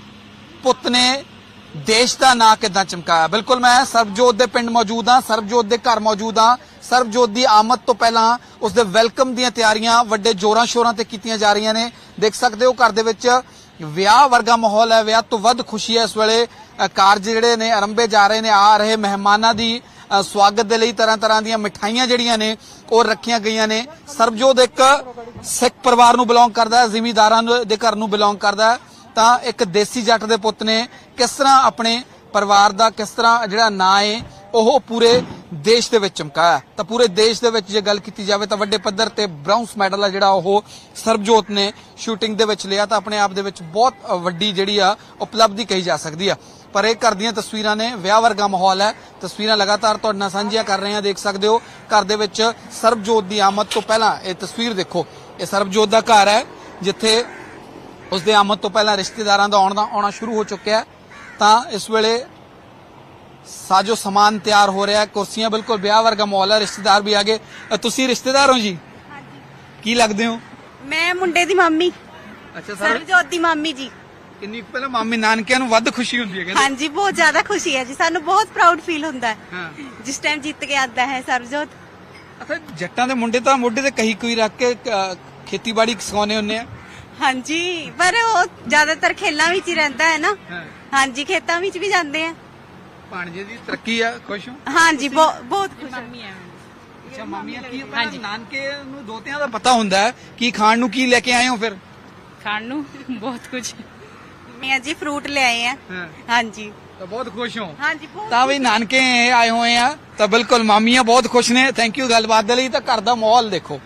ਪੁੱਤ ਨੇ ਦੇਸ਼ ਦਾ ਨਾਂ ਕਿੱਦਾਂ ਚਮਕਾਇਆ? ਬਿਲਕੁਲ ਮੈਂ ਸਰਬਜੋਤ ਦੇ ਪਿੰਡ ਮੌਜੂਦ ਹਾਂ, ਸਰਬਜੋਤ ਦੇ ਘਰ ਮੌਜੂਦ ਹਾਂ। ਸਰਬਜੋਤ ਦੀ ਆਮਦ ਤੋਂ ਪਹਿਲਾਂ ਉਸ ਦੇ ਵੈਲਕਮ ਦੀਆਂ ਤਿਆਰੀਆਂ ਵੱਡੇ ਜੋਰਾਂ ਸ਼ੋਰਾਂ ਤੇ ਕੀਤੀਆਂ ਜਾ ਰਹੀਆਂ ਨੇ। ਦੇਖ ਸਕਦੇ ਹੋ ਘਰ ਦੇ ਵਿੱਚ ਵਿਆਹ ਵਰਗਾ ਮਾਹੌਲ ਹੈ, ਵਿਆਹ ਤੋਂ ਵੱਧ ਖੁਸ਼ੀ ਹੈ ਇਸ ਵੇਲੇ। ਕਾਰਜ ਜਿਹੜੇ ਨੇ ਆਰੰਭੇ ਜਾ ਰਹੇ ਨੇ, ਆ ਰਹੇ ਮਹਿਮਾਨਾਂ ਦੀ ਸਵਾਗਤ ਦੇ ਲਈ ਤਰ੍ਹਾਂ ਤਰ੍ਹਾਂ ਦੀਆਂ ਮਿਠਾਈਆਂ ਜਿਹੜੀਆਂ ਨੇ, ਉਹ ਰੱਖੀਆਂ ਗਈਆਂ ਨੇ। ਸਰਬਜੋਤ ਇੱਕ ਸਿੱਖ ਪਰਿਵਾਰ ਨੂੰ ਬਿਲੋਂਗ ਕਰਦਾ ਹੈ, ਜ਼ਿਮੀਂਦਾਰਾਂ ਦੇ ਘਰ ਨੂੰ ਬਿਲੋਂਗ ਕਰਦਾ ਹੈ। ਤਾਂ ਇੱਕ ਦੇਸੀ ਜੱਟ ਦੇ ਪੁੱਤ ਨੇ ਕਿਸ ਤਰ੍ਹਾਂ ਆਪਣੇ ਪਰਿਵਾਰ ਦਾ ਕਿਸ ਤਰ੍ਹਾਂ ਜਿਹੜਾ ਨਾਂ ਹੈ ਉਹ ਪੂਰੇ ਦੇਸ਼ ਦੇ ਵਿੱਚ ਚਮਕਾਇਆ ਤਾਂ ਪੂਰੇ ਦੇਸ਼ ਦੇ ਵਿੱਚ ਜੇ ਗੱਲ ਕੀਤੀ ਜਾਵੇ ਤਾਂ ਵੱਡੇ ਪੱਧਰ ਤੇ ਬ੍ਰਾਊਨਸ ਮੈਡਲ ਆ ਜਿਹੜਾ ਉਹ ਸਰਬਜੋਤ ਨੇ ਸ਼ੂਟਿੰਗ ਦੇ ਵਿੱਚ ਲਿਆ। ਤਾਂ ਆਪਣੇ ਆਪ ਦੇ ਵਿੱਚ ਬਹੁਤ ਵੱਡੀ ਜਿਹੜੀ ਆ, ਉਪਲਬਧੀ ਕਹੀ ਜਾ ਸਕਦੀ ਆ। ਪਰ ਇਹ ਘਰ ਦੀਆਂ ਤਸਵੀਰਾਂ ਨੇ ਵਿਆਹ ਵਰਗਾ ਮਾਹੌਲ ਹੈ। ਤਸਵੀਰਾਂ ਲਗਾਤਾਰ ਤੁਹਾਡੇ ਨਾਲ ਸਾਂਝੀਆਂ ਕਰ ਰਹੇ ਹਾਂ ਦੇਖ ਸਕਦੇ ਹੋ। ਘਰ ਦੇ ਵਿੱਚ ਸਰਬਜੋਤ ਦੀ ਆਮਦ ਤੋਂ ਪਹਿਲਾਂ ਇਹ ਤਸਵੀਰ ਦੇਖੋ। ਇਹ ਸਰਬਜੋਤ ਦਾ ਘਰ ਹੈ ਜਿੱਥੇ ਉਸ ਦੇ ਆਮਦ ਤੋਂ ਪਹਿਲਾਂ ਰਿਸ਼ਤੇਦਾਰਾਂ ਦਾ ਆਉਣ ਦਾ ਆਉਣਾ ਸ਼ੁਰੂ ਹੋ ਚੁੱਕਿਆ ਹੈ। ਤਾਂ ਇਸ ਵੇਲੇ ਸਾਜੋ ਸਮਾਨ ਤਿਆਰ ਹੋ ਰਿਹਾ ਹੈ ਕੁਰਸੀਆਂ ਬਿਲਕੁਲ ਵਿਆਹ ਵਰਗਾ ਮਾਹੌਲ ਹੈ ਰਿਸ਼ਤੇਦਾਰ ਵੀ ਆ ਗਏ ਤੁਸੀਂ ਰਿਸ਼ਤੇਦਾਰ ਹੋ ਜੀ? ਕੀ ਲੱਗਦੇ ਹੋ? ਮੈਂ ਮੁੰਡੇ ਦੀ ਮੰਮੀ। ਅੱਛਾ ਸਰਬਜੋਤ ਦੀ ਮੰਮੀ ਜੀ। ਕਿੰਨੀ ਪਹਿਲਾਂ ਮਾਮੀ ਨਾਨਕਿਆਂ ਨੂੰ ਵੱਧ ਖੁਸ਼ੀ ਹੁੰਦੀ ਹੈ ਕਹਿੰਦੇ। ਹਾਂਜੀ ਬਹੁਤ ਜ਼ਿਆਦਾ ਖੁਸ਼ੀ ਹੈ ਜੀ। ਸਾਨੂੰ ਬਹੁਤ ਪ੍ਰਾਊਡ ਫੀਲ ਹੁੰਦਾ ਹੈ। ਹਾਂ। ਜਿਸ ਟਾਈਮ ਜਿੱਤ ਕੇ ਆਉਂਦਾ ਹੈ ਸਰਬਜੋਤ। ਅੱਛਾ ਜੱਟਾਂ ਦੇ ਮੁੰਡੇ ਤਾਂ ਮੋਢੇ ਤੇ ਕਹੀ ਕੋਈ ਰੱਖ ਕੇ ਅ, ਖੇਤੀਬਾੜੀ ਸਿਖਾਉਂਦੇ ਹੁੰਦੇ ਆ। ਹਾਂਜੀ ਪਰ ਉਹ ਜ਼ਿਆਦਾਤਰ ਖੇਲਾਂ ਵਿੱਚ ਹੀ ਰਹਿੰਦਾ ਹੈ ਨਾ। ਹਾਂ। ਹਾਂਜੀ ਖੇਤਾਂ ਵਿੱਚ ਵੀ ਜਾਂਦੇ ਆ। ਭਾਣਜੇ ਦੀ ਤਰੱਕੀ ਆ ਖੁਸ਼ ਹੋ? ਹਾਂਜੀ ਬਹੁ- ਬਹੁਤ ਖੁਸ਼ ਹਾਂ। ਅੱਛਾ ਮਾਮੀਆਂ ਕੀ ਹਾਂਜੀ। ਨਾਨਕੇ ਨੂੰ ਦੋਤਿਆਂ ਦਾ ਪਤਾ ਹੁੰਦਾ ਹੈ ਕੀ ਖਾਣ ਨੂੰ ਕੀ ਲੈ ਕੇ ਆਏ ਹੋ ਫਿਰ? ਖਾਣ ਨੂੰ ਬਹੁਤ ਕੁਝ ਮੈਂ ਜੀ ਫਰੂਟ ਲੈ ਆਏ ਆ। ਹਾਂ। ਹਾਂਜੀ। ਤਾਂ ਬਹੁਤ ਖੁਸ਼ ਹੋ। ਹਾਂਜੀ ਬਹੁਤ ਤਾਂ ਵੀ ਨਾਨਕੇ ਆਏ ਹੋਏ ਆ ਤਾਂ ਬਿਲਕੁਲ ਮਾਮੀਆਂ ਬਹੁਤ ਖੁਸ਼ ਨੇ। ਥੈਂਕ ਯੂ ਗੱਲਬਾਤ ਦੇ ਲਈ ਤਾਂ ਘਰ ਦਾ ਮਾਹੌਲ ਦੇਖੋ।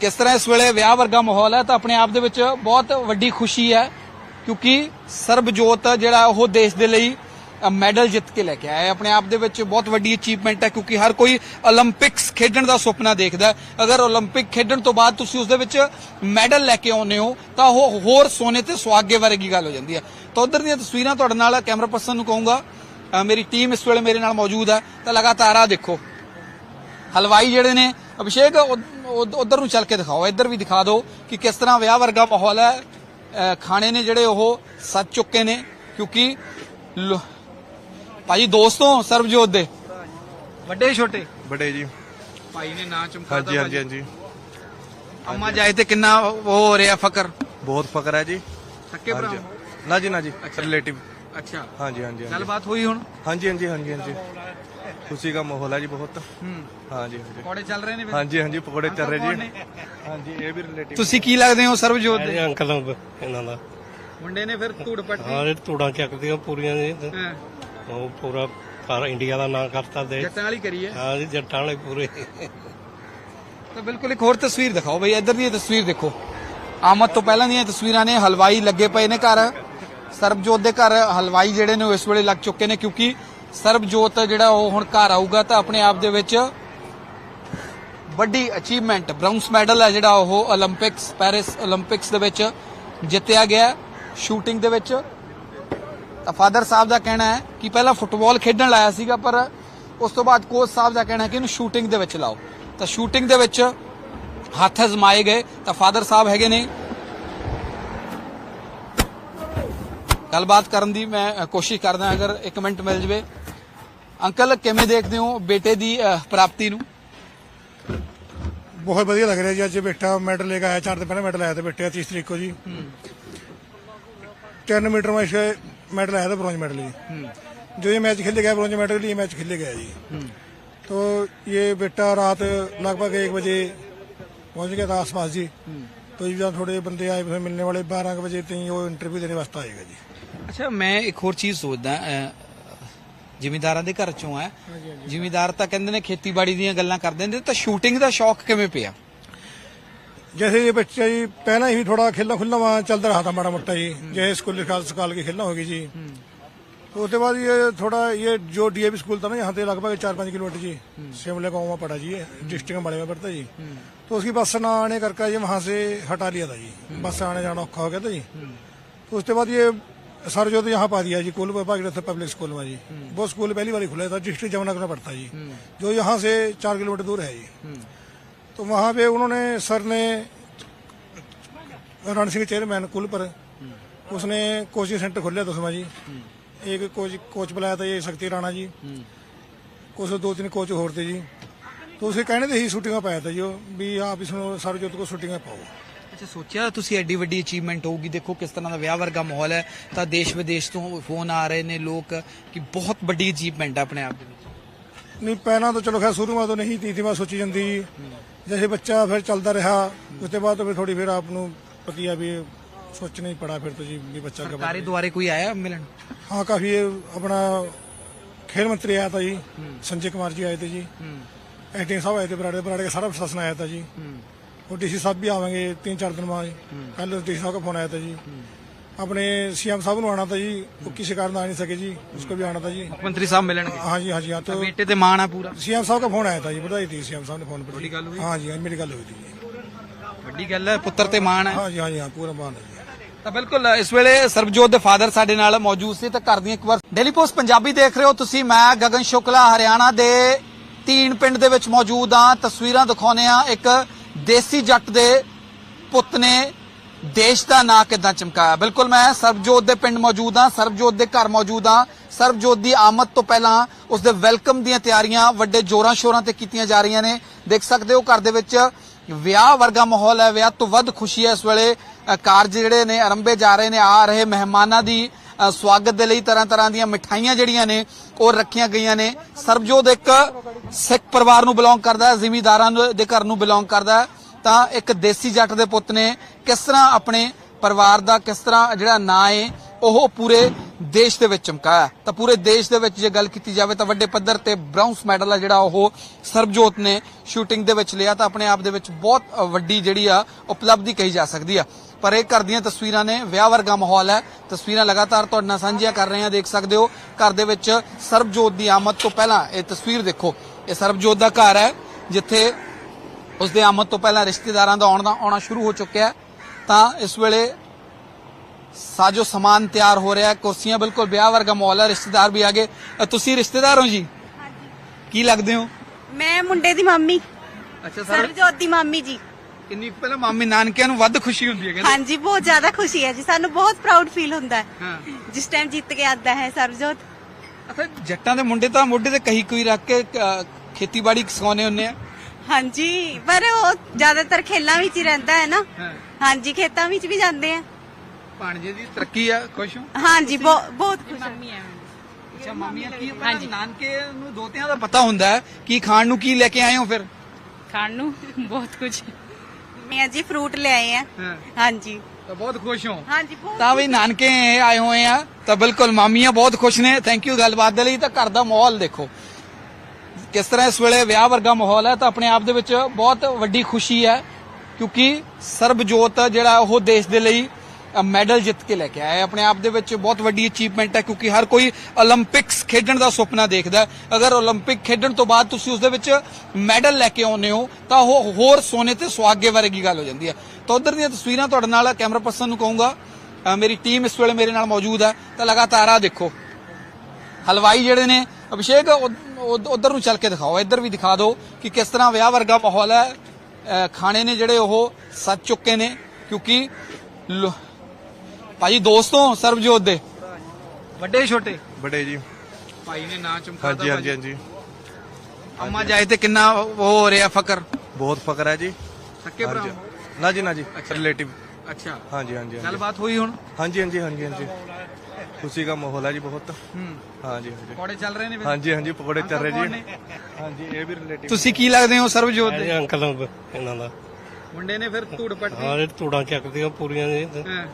ਕਿਸ ਤਰ੍ਹਾਂ ਇਸ ਵੇਲੇ ਵਿਆਹ ਵਰਗਾ ਮਾਹੌਲ ਹੈ ਤਾਂ ਆਪਣੇ ਆਪ ਦੇ ਵਿੱਚ ਬਹੁਤ ਵੱਡੀ ਖੁਸ਼ੀ ਹੈ ਕਿਉਂਕਿ ਸਰਬਜੋਤ ਜਿਹੜਾ ਉਹ ਦੇਸ਼ ਦੇ ਲਈ ਮੈਡਲ ਜਿੱਤ ਕੇ ਲੈ ਕੇ ਆਇਆ ਹੈ। ਆਪਣੇ ਆਪ ਦੇ ਵਿੱਚ ਬਹੁਤ ਵੱਡੀ ਅਚੀਵਮੈਂਟ ਹੈ, ਕਿਉਂਕਿ ਹਰ ਕੋਈ 올림픽ਸ ਖੇਡਣ ਦਾ ਸੁਪਨਾ ਦੇਖਦਾ ਅਗਰ 올림픽 ਖੇਡਣ ਤੋਂ ਬਾਅਦ ਤੁਸੀਂ ਉਸ ਦੇ ਵਿੱਚ ਮੈਡਲ ਲੈ ਕੇ ਆਉਨੇ ਹੋ, ਤਾਂ ਉਹ ਹੋਰ ਸੋਨੇ ਤੇ ਸੁਆਗੇ ਵਰਗੀ ਗੱਲ ਹੋ ਜਾਂਦੀ ਹੈ। ਤਾਂ ਉਧਰ ਦੀਆਂ ਤਸਵੀਰਾਂ ਤੁਹਾਡੇ ਨਾਲ ਕੈਮਰਾ ਪਰਸਨ ਨੂੰ ਕਹੂੰਗਾ। ਮੇਰੀ ਟੀਮ ਇਸ ਵੇਲੇ ਮੇਰੇ ਨਾਲ ਮੌਜੂਦ ਹੈ। ਤਾਂ ਲਗਾਤਾਰ ਆ ਦੇਖੋ। ਹਲਵਾਈ ਜਿਹੜੇ ਨੇ, ਅਭਿਸ਼ੇਕ ਉਧਰ ਨੂੰ ਚੱਲ ਕੇ ਦਿਖਾਓ। ਇੱਧਰ ਵੀ ਦਿਖਾ ਦਿਓ ਕਿ ਕਿਸ ਤਰ੍ਹਾਂ ਵਿਆਹ ਵਰਗਾ ਮਾਹੌਲ ਹੈ। ਖਾਣੇ ਨੇ ਜਿਹੜੇ ਉਹ ਸੱਚ ਚੁੱਕੇ ਨੇ, ਕਿਉਂਕਿ ਭਾਜੀ ਦੋਸਤੋਂ ਸਰਬਜੋਤ ਦੇ। ਵੱਡੇ ਛੋਟੇ? ਬੜੇ ਜੀ। ਭਾਈ ਨੇ ਨਾਂ ਚਮਕਾਤਾ ਹਾਂਜੀ ਹਾਂਜੀ ਹਾਂਜੀ। ਅੰਮਾ ਜਾਏ ਤੇ ਕਿੰਨਾ ਉਹ ਹੋ ਰਿਹਾ ਫਕਰ? ਬਹੁਤ ਫਕਰ ਹੈ ਜੀ। ਸੱਕੇ ਭਰਾ ਹਾਂਜੀ। ਨਾ ਜੀ ਨਾ ਜੀ ਰਿਲੇਟਿਵ ਅੱਛਾ। ਹਾਂਜੀ ਹਾਂਜੀ ਹਾਂਜੀ। ਗੱਲਬਾਤ ਹੋਈ ਹੁਣ? ਹਾਂਜੀ ਹਾਂਜੀ ਹਾਂਜੀ ਹਾਂਜੀ। ਖੁਸ਼ੀ ਦਾ ਮਾਹੌਲ ਹੈ ਜੀ ਬਹੁਤ। ਹੂੰ। ਹਾਂਜੀ ਹਾਂਜੀ। ਪਕੌੜੇ ਚੱਲ ਰਹੇ ਨੇ ਫਿਰ? ਹਾਂਜੀ ਹਾਂਜੀ ਪਕੌੜੇ ਚੱਲ ਰਹੇ ਕੌਣ ਜੀ ਨੇ? ਹਾਂਜੀ ਇਹ ਵੀ ਰਿਲੇਟਿਵ ਤੁਸੀਂ ਕੀ ਲੱਗਦੇ ਹੋ ਸਰਬਜੋਤ ਦੇ? ਇਹ ਅੰਕਲ ਇਹਨਾਂ ਦਾ। ਮੁੰਡੇ ਨੇ ਫਿਰ ਧੂੜ ਪੱਟੀ ਹਾਂ ਇਹ ਧੂੜਾਂ ਚੱਕਦੀਆਂ ਪੂਰੀਆਂ ਜੀ ਹਾਂ, ਉਹ ਪੂਰਾ ਸਾਰਾ ਇੰਡੀਆ ਦਾ ਨਾਂ ਕਰਤਾ ਦੇ ਜੱਟਾਂ ਵਾਲੀ ਕਰੀ ਹੈ। ਹਾਂ ਜੀ ਜੱਟਾਂ ਵਾਲੇ ਪੂਰੇ। ਤਾਂ ਬਿਲਕੁਲ ਇੱਕ ਹੋਰ ਤਸਵੀਰ ਦਿਖਾਓ ਬਈ ਇੱਧਰ ਦੀ ਤਸਵੀਰ ਦੇਖੋ। ਆਮਦ ਤੋਂ ਪਹਿਲਾਂ ਦੀਆਂ ਤਸਵੀਰਾਂ ਨੇ ਹਲਵਾਈ ਲੱਗੇ ਪਏ ਨੇ ਘਰ। ਸਰਬਜੋਤ ਦੇ ਘਰ ਹਲਵਾਈ ਜਿਹੜੇ ਨੇ ਇਸ ਵੇਲੇ ਲੱਗ ਚੁੱਕੇ ਨੇ ਕਿਉਂਕਿ ਸਰਬਜੋਤ ਜਿਹੜਾ ਉਹ ਹੁਣ ਘਰ ਆਊਗਾ ਤਾਂ ਆਪਣੇ ਆਪ ਦੇ ਵਿੱਚ ਵੱਡੀ ਅਚੀਵਮੈਂਟ ਬ੍ਰਾਂਸ ਮੈਡਲ ਹੈ ਜਿਹੜਾ ਉਹ 올림픽ਸ ਪੈਰਿਸ 올림픽ਸ ਦੇ ਵਿੱਚ ਜਿੱਤਿਆ ਗਿਆ ਸ਼ੂਟਿੰਗ ਦੇ ਵਿੱਚ ਤਾਂ ਫਾਦਰ ਸਾਹਿਬ ਦਾ ਕਹਿਣਾ ਹੈ ਕਿ ਪਹਿਲਾਂ ਫੁੱਟਬਾਲ ਖੇਡਣ ਲਾਇਆ ਸੀਗਾ ਪਰ ਉਸ ਤੋਂ ਬਾਅਦ ਕੋਚ ਸਾਹਿਬ ਦਾ ਕਹਿਣਾ ਹੈ ਕਿ ਇਹਨੂੰ ਸ਼ੂਟਿੰਗ ਦੇ ਵਿੱਚ ਲਾਓ। ਤਾਂ ਸ਼ੂਟਿੰਗ ਦੇ ਵਿੱਚ ਹੱਥ ਅਜ਼ਮਾਏ ਗਏ ਤਾਂ ਫਾਦਰ ਸਾਹਿਬ ਹੈਗੇ ਨੇ। ਗੱਲਬਾਤ ਕਰਨ ਦੀ ਮੈਂ ਕੋਸ਼ਿਸ਼ ਕਰਦਾ ਅਗਰ 1 ਮਿੰਟ ਮਿਲ ਜਵੇ। ਅੰਕਲ ਕਿਵੇਂ ਦੇਖਦੇ ਹੋ ਬੇਟੇ ਦੀ ਪ੍ਰਾਪਤੀ ਨੂੰ? ਬਹੁਤ ਵਧੀਆ ਲੱਗ ਰਿਹਾ ਜੀ ਅੱਜ ਬੇਟਾ ਮੈਡਲ ਲੈ ਕੇ ਆਇਆ ਚਾਰ ਦਿਨ ਪਹਿਲਾਂ ਮੈਡਲ ਆਇਆ ਤੇ ਬੇਟੇ 30 ਤਰੀਕ ਨੂੰ ਜੀ। 3 ਮੀਟਰ ਮੈਂ मेडल आया था ब्रॉन्ज मेडल जी जो ये मैच खेले गया ब्रॉन्ज मेडल के लिए मैच खेले गया जी तो ये बेटा रात लगभग एक बजे पहुंच गया था आसपास जी तो जब थोड़े बंदे आए फिर मिलने वाले बारह बजे तक वो इंटरव्यू देने वास्ते आएगा जी ਅੱਛਾ ਮੈਂ ਇੱਕ ਹੋਰ ਚੀਜ਼ ਸੋਚਦਾ ਜ਼ਿਮੀਦਾਰਾਂ ਦੇ ਘਰ ਚੋਂ ਹੈ ਜ਼ਿਮੀਦਾਰ ਤਾਂ ਕਹਿੰਦੇ ਨੇ ਖੇਤੀਬਾੜੀ ਦੀਆਂ ਗੱਲਾਂ ਕਰਦੇ ਨੇ ਤਾਂ ਸ਼ੂਟਿੰਗ ਦਾ ਸ਼ੌਕ ਕਿਵੇਂ ਪਿਆ जैसे ये बच्चा जी पहला ही थोड़ा खेलना खुलना वहाँ चलता रहा था माड़ा मोटा जी जैसे स्कूल निकाल सकाल के खेलना होगी जी तो उसके बाद ये थोड़ा ये जो डीएवी स्कूल था ना यहाँ से लगभग चार पाँच किलोमीटर जी शिमले गाँव में पड़ा जी ये डिस्ट्रिक्ट में बड़े में पड़ता जी तो उसकी बस ना आने करके ये वहाँ से हटा लिया था जी बस से आने जाना औखा हो गया था जी तो उसके बाद ये सर जो तो यहाँ पा दिया जी कुल भागीरथ पब्लिक स्कूल में जी वो स्कूल पहली बार ही खुला था डिस्ट्रिक्ट जमुनानगर में पड़ता जी जो यहाँ से चार किलोमीटर दूर है जी तो वहाँ पे उन्होंने सर ने रण सिंह चेयरमैन कुल पर उसने कोचिंग सेंटर खोला था उसमें जी एक कोच कोच बुलाया था ये शक्ति राणा जी कुछ दो तीन कोच और थे जी तो उसे कहने थे ही शूटिंग में पाया था जी वो, भी आप इसमें सरजोत को शूटिंग में पाओ ਅੱਛਾ ਸੋਚਿਆ ਤੁਸੀਂ ਐਡੀ ਵੱਡੀ ਅਚੀਵਮੈਂਟ ਹੋਊਗੀ ਦੇਖੋ ਕਿਸ ਤਰ੍ਹਾਂ ਦਾ ਵਿਆਹ ਵਰਗਾ ਮਾਹੌਲ ਹੈ ਤਾਂ ਦੇਸ਼ ਵਿਦੇਸ਼ ਤੋਂ ਫੋਨ ਆ ਰਹੇ ਨੇ ਲੋਕ ਕਿ ਬਹੁਤ ਵੱਡੀ ਅਚੀਵਮੈਂਟ ਹੈ ਆਪਣੇ ਆਪ ਦੇ ਵਿੱਚ नहीं पहना तो चलो खैर शुरू में तो नहीं थी थी मैं सोची ਜੈਸੇ ਬੱਚਾ ਫਿਰ ਚੱਲਦਾ ਰਿਹਾ ਉਸ ਤੋਂ ਬਾਅਦ ਫਿਰ ਥੋੜੀ ਫਿਰ ਆਪ ਨੂੰ ਪਤੀ ਆ ਵੀ ਸੋਚਣਾ ਹੀ ਪੜਾ ਫਿਰ ਤੁਸੀਂ ਵੀ ਬੱਚਾ ਕਬ ਸਰਕਾਰੀ ਦੁਆਰੇ ਕੋਈ ਆਇਆ ਮਿਲਣ? ਹਾਂ ਕਾਫੀ ਆਪਣਾ ਖੇਲ ਮੰਤਰੀ ਆਇਆ ਤਾਂ ਜੀ ਸੰਜੇ ਕੁਮਾਰ ਜੀ ਆਏ ਤੇ ਜੀ। ਐਟਿੰਗ ਸਾਹਿਬ ਆਏ ਤੇ ਬਰਾੜੇ ਬਰਾੜੇ ਦਾ ਸਾਰਾ ਪ੍ਰਸ਼ਾਸਨ ਆਇਆ ਤਾਂ ਜੀ। ਉਹ ਡੀਸੀ ਸਾਹਿਬ ਵੀ ਆਵਾਂਗੇ 3-4 ਦਿਨ ਬਾਅਦ। ਕੱਲ ਡੀਸੀ ਸਾਹਿਬ ਦਾ ਫੋਨ ਆਇਆ ਤਾਂ ਜੀ। अपने सीएम साहब को आना था जी वो किसी कारण आ नहीं सके जी उसको भी आना था जी ਮੰਤਰੀ ਸਾਹਿਬ ਮਿਲਣਗੇ हाँ जी हाँ जी हाँ तो ਬੇਟੇ ਤੇ ਮਾਣ ਆ ਪੂਰਾ सीएम साहब का फोन आया था जी बधाई थी सीएम साहब ने फोन पर बड़ी गल हुई? हाँ जी हाँ मेरी गल हुई थी जी ਵੱਡੀ ਗੱਲ ਹੈ ਪੁੱਤਰ ਤੇ ਮਾਣ ਹੈ हाँ जी हाँ जी हाँ पूरा मान है जी ਤਾਂ ਬਿਲਕੁਲ ਇਸ ਵੇਲੇ ਸਰਬਜੋਤ ਦੇ ਫਾਦਰ ਸਾਡੇ ਨਾਲ ਮੌਜੂਦ ਸੀ ਤਾਂ ਕਰਦੀ ਇੱਕ ਵਾਰ ਡੇਲੀ ਪੋਸਟ ਪੰਜਾਬੀ ਦੇਖ ਰਹੇ ਹੋ ਤੁਸੀਂ ਮੈਂ ਗਗਨ ਸ਼ੁਕਲਾ ਹਰਿਆਣਾ ਦੇ ਤੀਨ ਪਿੰਡ ਦੇ ਵਿੱਚ ਮੌਜੂਦ ਹਾਂ ਤਸਵੀਰਾਂ ਦਿਖਾਉਨੇ ਆ ਇੱਕ ਦੇਸੀ ਜੱਟ ਦੇ ਪੁੱਤ ਨੇ ਦੇਸ਼ ਦਾ ਨਾਂ ਕਿਦਾਂ ਚਮਕਾਇਆ? ਬਿਲਕੁਲ ਮੈਂ ਸਰਬਜੋਤ ਦੇ ਪਿੰਡ ਮੌਜੂਦ ਹਾਂ, ਸਰਬਜੋਤ ਦੇ ਘਰ ਮੌਜੂਦ ਹਾਂ। ਸਰਬਜੋਤ ਦੀ ਆਮਦ ਤੋਂ ਪਹਿਲਾਂ ਉਸ ਦੇ ਵੈਲਕਮ ਦੀਆਂ ਤਿਆਰੀਆਂ ਵੱਡੇ ਜੋਰਾਂ ਸ਼ੋਰਾਂ ਤੇ ਕੀਤੀਆਂ ਜਾ ਰਹੀਆਂ ਨੇ। ਦੇਖ ਸਕਦੇ ਹੋ ਘਰ ਦੇ ਵਿੱਚ ਵਿਆਹ ਵਰਗਾ ਮਾਹੌਲ ਹੈ, ਵਿਆਹ ਤੋਂ ਵੱਧ ਖੁਸ਼ੀ ਹੈ ਇਸ ਵੇਲੇ। ਕਾਰਜ ਜਿਹੜੇ ਨੇ, ਆਰੰਭੇ ਜਾ ਰਹੇ ਨੇ, ਆ ਰਹੇ ਮਹਿਮਾਨਾਂ ਦੀ ਸਵਾਗਤ ਦੇ ਲਈ ਤਰ੍ਹਾਂ ਤਰ੍ਹਾਂ ਦੀਆਂ ਮਿਠਾਈਆਂ ਜਿਹੜੀਆਂ ਨੇ, ਉਹ ਰੱਖੀਆਂ ਗਈਆਂ ਨੇ। ਸਰਬਜੋਤ ਇੱਕ ਸਿੱਖ ਪਰਿਵਾਰ ਨੂੰ ਬਿਲੋਂਗ ਕਰਦਾ ਹੈ, ਜ਼ਿਮੀਂਦਾਰਾਂ ਨੂੰ- ਦੇ ਘਰ ਨੂੰ ਬਿਲੋਂਗ ਕਰਦਾ ਹੈ। ਤਾਂ ਇੱਕ ਦੇਸੀ ਜੱਟ ਦੇ ਪੁੱਤ ਨੇ ਕਿਸ ਤਰ੍ਹਾਂ ਆਪਣੇ ਪਰਿਵਾਰ ਦਾ ਕਿਸ ਤਰ੍ਹਾਂ ਜਿਹੜਾ ਨਾਂ ਹੈ ਉਹ ਪੂਰੇ ਦੇਸ਼ ਦੇ ਵਿੱਚ ਚਮਕਾਇਆ। ਤਾਂ ਪੂਰੇ ਦੇਸ਼ ਦੇ ਵਿੱਚ ਜੇ ਗੱਲ ਕੀਤੀ ਜਾਵੇ ਤਾਂ ਵੱਡੇ ਪੱਧਰ ਤੇ ਬ੍ਰਾਊਨਸ ਮੈਡਲ ਆ ਜਿਹੜਾ ਉਹ ਸਰਬਜੋਤ ਨੇ ਸ਼ੂਟਿੰਗ ਦੇ ਵਿੱਚ ਲਿਆ ਤਾਂ ਆਪਣੇ ਆਪ ਦੇ ਵਿੱਚ ਬਹੁਤ ਵੱਡੀ ਜਿਹੜੀ ਆ, ਉਪਲਬਧੀ ਕਹੀ ਜਾ ਸਕਦੀ ਆ। ਪਰ ਇਹ ਘਰ ਦੀਆਂ ਤਸਵੀਰਾਂ ਨੇ, ਵਿਆਹ ਵਰਗਾ ਮਾਹੌਲ ਹੈ। ਤਸਵੀਰਾਂ ਲਗਾਤਾਰ ਤੁਹਾਡੇ ਨਾਲ ਸਾਂਝੀਆਂ ਕਰ ਰਹੇ ਹਾਂ, ਦੇਖ ਸਕਦੇ ਹੋ, ਘਰ ਦੇ ਵਿੱਚ ਸਰਬਜੋਤ ਦੀ ਆਮਦ ਤੋਂ ਪਹਿਲਾਂ ਇਹ ਤਸਵੀਰ ਦੇਖੋ। ਇਹ ਸਰਬਜੋਤ ਦਾ ਘਰ ਹੈ, ਜਿੱਥੇ ਉਸ ਦੇ ਆਮਦ ਤੋਂ ਪਹਿਲਾਂ ਰਿਸ਼ਤੇਦਾਰਾਂ ਦਾ ਆਉਣ ਦਾ ਆਉਣਾ ਸ਼ੁਰੂ ਹੋ ਚੁੱਕਿਆ ਹੈ। ਤਾਂ ਇਸ ਵੇਲੇ ਸਾਜੋ ਸਮਾਨ ਤਿਆਰ ਹੋ ਰਿਹਾ ਹੈ। ਕੁਰਸੀਆਂ ਬਿਲਕੁਲ ਵਿਆਹ ਵਰਗਾ ਮਾਹੌਲ ਹੈ। ਰਿਸ਼ਤੇਦਾਰ ਵੀ ਆ ਗਏ ਅ, ਤੁਸੀਂ ਰਿਸ਼ਤੇਦਾਰ ਹੋ ਜੀ? ਕੀ ਲੱਗਦੇ ਹੋ? ਮੈਂ ਮੁੰਡੇ ਦੀ ਮੰਮੀ। ਅੱਛਾ ਸਰਬਜੋਤ ਦੀ ਮੰਮੀ ਜੀ। ਕਿੰਨੀ ਪਹਿਲਾਂ ਮਾਮੀ ਨਾਨਕਿਆਂ ਨੂੰ ਵੱਧ ਖੁਸ਼ੀ ਹੁੰਦੀ ਹੈ ਕਹਿੰਦੇ। ਹਾਂਜੀ ਬਹੁਤ ਜ਼ਿਆਦਾ ਖੁਸ਼ੀ ਹੈ ਜੀ। ਸਾਨੂੰ ਬਹੁਤ ਪ੍ਰਾਊਡ ਫੀਲ ਹੁੰਦਾ ਹੈ। ਹਾਂ। ਜਿਸ ਟਾਈਮ ਜਿੱਤ ਕੇ ਆਉਂਦਾ ਹੈ ਸਰਬਜੋਤ। ਅੱਛਾ ਜੱਟਾਂ ਦੇ ਮੁੰਡੇ ਤਾਂ ਮੋਢੇ ਤੇ ਕਹੀ ਕੋਈ ਰੱਖ ਕੇ ਅ, ਖੇਤੀਬਾੜੀ ਸਿਖਾਉਂਦੇ ਹੁੰਦੇ ਆ। ਹਾਂਜੀ ਪਰ ਉਹ ਜ਼ਿਆਦਾਤਰ ਖੇਲਾਂ ਵਿੱਚ ਹੀ ਰਹਿੰਦਾ ਹੈ ਨਾ। ਹਾਂ। ਹਾਂਜੀ ਖੇਤਾਂ ਵਿੱਚ ਵੀ ਜਾਂਦੇ ਆ। ਭਾਣਜੇ ਦੀ ਤਰੱਕੀ ਆ ਖੁਸ਼ ਹੋ? ਹਾਂਜੀ ਬਹੁ- ਬਹੁਤ ਖੁਸ਼ ਹਾਂ। ਅੱਛਾ ਮਾਮੀਆਂ ਕੀ ਹਾਂਜੀ। ਨਾਨਕੇ ਨੂੰ ਦੋਤਿਆਂ ਦਾ ਪਤਾ ਹੁੰਦਾ ਹੈ ਕੀ ਖਾਣ ਨੂੰ ਕੀ ਲੈ ਕੇ ਆਏ ਹੋ ਫਿਰ? ਖਾਣ ਨੂੰ? ਬਹੁਤ ਕੁਝ ਮੈਂ ਜੀ ਫਰੂਟ ਲੈ ਆਏ ਆ। ਹਾਂ। ਹਾਂਜੀ। ਤਾਂ ਬਹੁਤ ਖੁਸ਼ ਹੋ। ਹਾਂਜੀ ਬਹੁਤ ਤਾਂ ਵੀ ਨਾਨਕੇ ਆਏ ਹੋਏ ਆ ਤਾਂ ਬਿਲਕੁਲ ਮਾਮੀਆਂ ਬਹੁਤ ਖੁਸ਼ ਨੇ। ਥੈਂਕ ਯੂ ਗੱਲਬਾਤ ਦੇ ਲਈ ਤਾਂ ਘਰ ਦਾ ਮਾਹੌਲ ਦੇਖੋ। ਕਿਸ ਤਰ੍ਹਾਂ ਇਸ ਵੇਲੇ ਵਿਆਹ ਵਰਗਾ ਮਾਹੌਲ ਹੈ ਤਾਂ ਆਪਣੇ ਆਪ ਦੇ ਵਿੱਚ ਬਹੁਤ ਵੱਡੀ ਖੁਸ਼ੀ ਹੈ, ਕਿਉਂਕਿ ਸਰਬਜੋਤ ਜਿਹੜਾ ਉਹ ਦੇਸ਼ ਦੇ ਲਈ ਮੈਡਲ ਜਿੱਤ ਕੇ ਲੈ ਕੇ ਆਇਆ ਆਪਣੇ ਆਪ ਦੇ ਵਿੱਚ ਬਹੁਤ ਵੱਡੀ ਅਚੀਵਮੈਂਟ ਹੈ, ਕਿਉਂਕਿ ਹਰ ਕੋਈ 올림픽ਸ ਖੇਡਣ ਦਾ ਸੁਪਨਾ ਦੇਖਦਾ ਅਗਰ 올림픽 ਖੇਡਣ ਤੋਂ ਬਾਅਦ ਤੁਸੀਂ ਉਸ ਦੇ ਵਿੱਚ ਮੈਡਲ ਲੈ ਕੇ ਆਉਂਦੇ ਹੋ, ਤਾਂ ਉਹ ਹੋਰ ਸੋਨੇ ਤੇ ਸੁਆਗੇ ਵਰਗੀ ਗੱਲ ਹੋ ਜਾਂਦੀ ਹੈ। ਤਾਂ ਉਧਰ ਦੀਆਂ ਤਸਵੀਰਾਂ ਤੁਹਾਡੇ ਨਾਲ ਕੈਮਰਾ ਪਰਸਨ ਨੂੰ ਕਹੂੰਗਾ। ਮੇਰੀ ਟੀਮ ਇਸ ਵੇਲੇ ਮੇਰੇ ਨਾਲ ਮੌਜੂਦ ਹੈ, ਤਾਂ ਲਗਾਤਾਰ ਆ ਦੇਖੋ। ਹਲਵਾਈ ਜਿਹੜੇ ਨੇ, ਅਭਿਸ਼ੇਕ ਉਧਰ ਨੂੰ ਚੱਲ ਕੇ ਦਿਖਾਓ ਇੱਧਰ ਵੀ ਦਿਖਾ ਦਿਓ ਕਿ ਕਿਸ ਤਰ੍ਹਾਂ ਵਿਆਹ ਵਰਗਾ ਮਾਹੌਲ ਹੈ। ਖਾਣੇ ਨੇ ਜਿਹੜੇ ਉਹ ਸੱਜ ਚੁੱਕੇ ਨੇ ਕਿਉਂਕਿ ਭਾਜੀ ਦੋਸਤੋਂ ਸਰਬਜੋਤ ਦੇ। ਵੱਡੇ ਛੋਟੇ? ਬੜੇ ਜੀ। ਭਾਈ ਨੇ ਨਾਂ ਚਮਕਾਤਾ ਹਾਂਜੀ ਹਾਂਜੀ ਹਾਂਜੀ। ਅੰਮਾ ਜਾਏ ਤੇ ਕਿੰਨਾ ਉਹ ਹੋ ਰਿਹਾ ਫਕਰ? ਬਹੁਤ ਫਕਰ ਹੈ ਜੀ। ਥੱਕੇ ਭਰਾ। ਨਾ ਜੀ ਨਾ ਜੀ ਰਿਲੇਟਿਵ ਅੱਛਾ। ਹਾਂਜੀ ਹਾਂਜੀ ਹਾਂਜੀ। ਗੱਲਬਾਤ ਹੋਈ ਹੁਣ? ਹਾਂਜੀ ਹਾਂਜੀ ਹਾਂਜੀ ਹਾਂਜੀ। ਖੁਸ਼ੀ ਦਾ ਮਾਹੌਲ ਹੈ ਜੀ ਬਹੁਤ। ਹੂੰ। ਹਾਂਜੀ ਹਾਂਜੀ। ਪਕੌੜੇ ਚੱਲ ਰਹੇ ਨੇ ਫਿਰ? ਹਾਂਜੀ ਹਾਂਜੀ ਪਕੌੜੇ ਚੱਲ ਰਹੇ ਕੌਣ ਜੀ ਨੇ? ਹਾਂਜੀ ਇਹ ਵੀ ਰਿਲੇਟਿਵ ਤੁਸੀਂ ਕੀ ਲੱਗਦੇ ਹੋ ਸਰਬਜੋਤ ਦੇ? ਅੰਕਲ ਆ ਇਹਨਾਂ ਦਾ। ਮੁੰਡੇ ਨੇ ਫਿਰ ਧੂੜ ਪੱਟੀ? ਹਾਂ ਇਹ ਧੂੜਾਂ ਚੱਕਦੀਆਂ ਪੂਰੀਆਂ ਜੀ ਹਾਂ,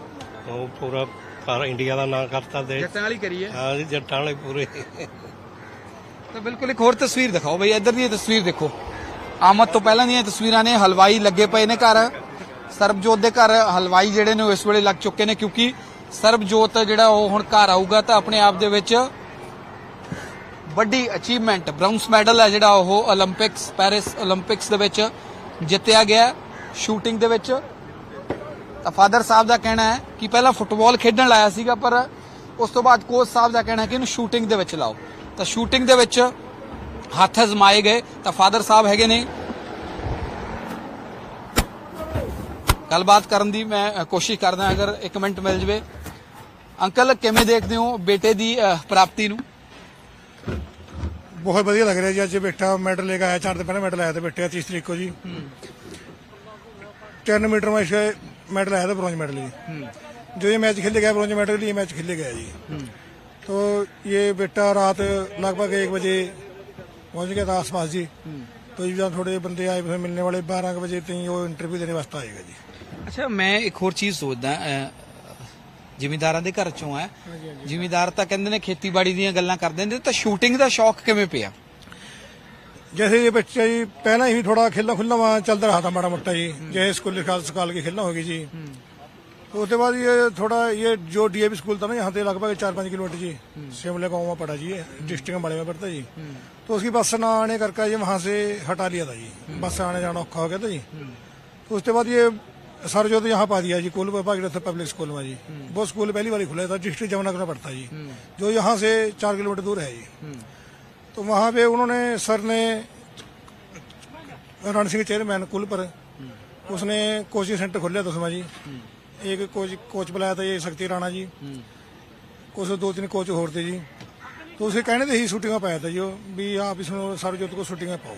ਉਹ ਪੂਰਾ ਸਾਰਾ ਇੰਡੀਆ ਦਾ ਨਾਂ ਕਰਤਾ ਦੇ। ਜੱਟਾਂ ਵਾਲੀ ਕਰੀਏ ਹਾਂ ਜੀ ਜੱਟਾਂ ਵਾਲੇ ਪੂਰੇ। ਤਾਂ ਬਿਲਕੁਲ ਇੱਕ ਹੋਰ ਤਸਵੀਰ ਦਿਖਾਓ ਬਈ। ਇੱਧਰ ਦੀ ਇਹ ਤਸਵੀਰ ਦੇਖੋ। ਆਮਦ ਤੋਂ ਪਹਿਲਾਂ ਦੀਆਂ ਇਹ ਤਸਵੀਰਾਂ ਨੇ। ਹਲਵਾਈ ਲੱਗੇ ਪਏ ਨੇ ਘਰ। ਸਰਬਜੋਤ ਦੇ ਘਰ ਹਲਵਾਈ ਜਿਹੜੇ ਨੇ ਉਹ ਇਸ ਵੇਲੇ ਲੱਗ ਚੁੱਕੇ ਨੇ ਕਿਉਂਕਿ ਸਰਬਜੋਤ ਜਿਹੜਾ ਉਹ ਹੁਣ ਘਰ ਆਊਗਾ ਤਾਂ ਆਪਣੇ ਆਪ ਦੇ ਵਿੱਚ ਵੱਡੀ ਅਚੀਵਮੈਂਟ ਬ੍ਰਾਂਸ ਮੈਡਲ ਹੈ ਜਿਹੜਾ ਉਹ 올림픽ਸ ਪੈਰਿਸ 올림픽ਸ ਦੇ ਵਿੱਚ ਜਿੱਤਿਆ ਗਿਆ ਸ਼ੂਟਿੰਗ ਦੇ ਵਿੱਚ। ਤਾਂ ਫਾਦਰ ਸਾਹਿਬ ਦਾ ਕਹਿਣਾ ਹੈ ਕਿ ਪਹਿਲਾਂ ਫੁੱਟਬਾਲ ਖੇਡਣ ਲਾਇਆ ਸੀਗਾ, ਪਰ ਉਸ ਤੋਂ ਬਾਅਦ ਕੋਚ ਸਾਹਿਬ ਦਾ ਕਹਿਣਾ ਹੈ ਕਿ ਇਹਨੂੰ ਸ਼ੂਟਿੰਗ ਦੇ ਵਿੱਚ ਲਾਓ। ਤਾਂ ਸ਼ੂਟਿੰਗ ਦੇ ਵਿੱਚ ਹੱਥ ਅਜ਼ਮਾਏ ਗਏ। ਤਾਂ ਫਾਦਰ ਸਾਹਿਬ ਹੈਗੇ ਨੇ ਗੱਲਬਾਤ ਕਰਨ ਦੀ ਮੈਂ ਅ, ਕੋਸ਼ਿਸ਼ ਕਰਦਾ ਅਗਰ ਇੱਕ ਮਿੰਟ ਮਿਲ ਜਵੇ ਅੰਕਲ ਕਿਵੇਂ ਦੇਖਦੇ ਹੋ ਬੇਟੇ ਦੀ ਅ, ਪ੍ਰਾਪਤੀ ਨੂੰ ਬਹੁਤ ਵਧੀਆ ਲੱਗ ਰਿਹਾ ਜੀ ਅੱਜ ਬੇਟਾ ਮੈਡਲ ਲੈ ਕੇ ਆਇਆ ਚਾਰ ਦਿਨ ਪਹਿਲਾਂ ਮੈਡਲ ਆਇਆ ਤੇ ਬੇਟੇ 30 ਤਰੀਕ को जी 10 मीटर में इसका मेडल आया था ब्रॉन्ज मेडल जी जो ये मैच खेले गया ब्रॉन्ज मेडल ये मैच खेले गया जी तो ये बेटा रात लगभग एक बजे पहुंच गया था आसपास जी तो जब थोड़े बंदे आए फिर मिलने वाले बारह बजे तक वो इंटरव्यू देने वास्ते आएगा जी ਅੱਛਾ ਮੈਂ ਇੱਕ ਹੋਰ ਚੀਜ਼ ਸੋਚਦਾ ਜ਼ਿਮੀਦਾਰਾਂ ਦੇ ਘਰ ਚੋਂ ਹੈ ਜ਼ਿਮੀਦਾਰ ਤਾਂ ਕਹਿੰਦੇ ਨੇ ਖੇਤੀਬਾੜੀ ਦੀਆਂ ਗੱਲਾਂ ਕਰਦੇ ਨੇ ਤਾਂ ਸ਼ੂਟਿੰਗ ਦਾ ਸ਼ੌਕ ਕਿਵੇਂ ਪਿਆ जैसे ये बच्चा जी पहले ही थोड़ा खेलना खुलना वहाँ चलता रहा था माड़ा मोटा जी जैसे स्कूल निकाल सकाल के खेलना होगी जी तो उसके बाद ये थोड़ा ये जो डीएवी स्कूल था ना यहाँ से लगभग चार पाँच किलोमीटर जी शिमले गाँव में पड़ा जी ये डिस्ट्रिक्ट बड़े में पड़ता जी तो उसकी बस ना आने करके ये वहाँ से हटा लिया था जी बस से आने जाना औखा हो गया था जी तो उसके बाद ये सर जो तो यहाँ पा दिया जी कुल भागीरथ पब्लिक स्कूल में जी वो स्कूल पहली बार ही खुला था डिस्ट्रिक्ट जमुनानगर में पड़ता जी जो यहाँ से चार किलोमीटर दूर है जी तो वहाँ पे उन्होंने सर ने रण सिंह चेयरमैन कुल पर उसने कोचिंग सेंटर खोल लिया था उसमें जी एक कोच कोच बुलाया था ये शक्ति राणा जी कुछ दो तीन कोच और थे जी तो उसे कहने थे ही शूटिंग पाया था जो भी आप इसमें सरजोत को शूटिंग पाओ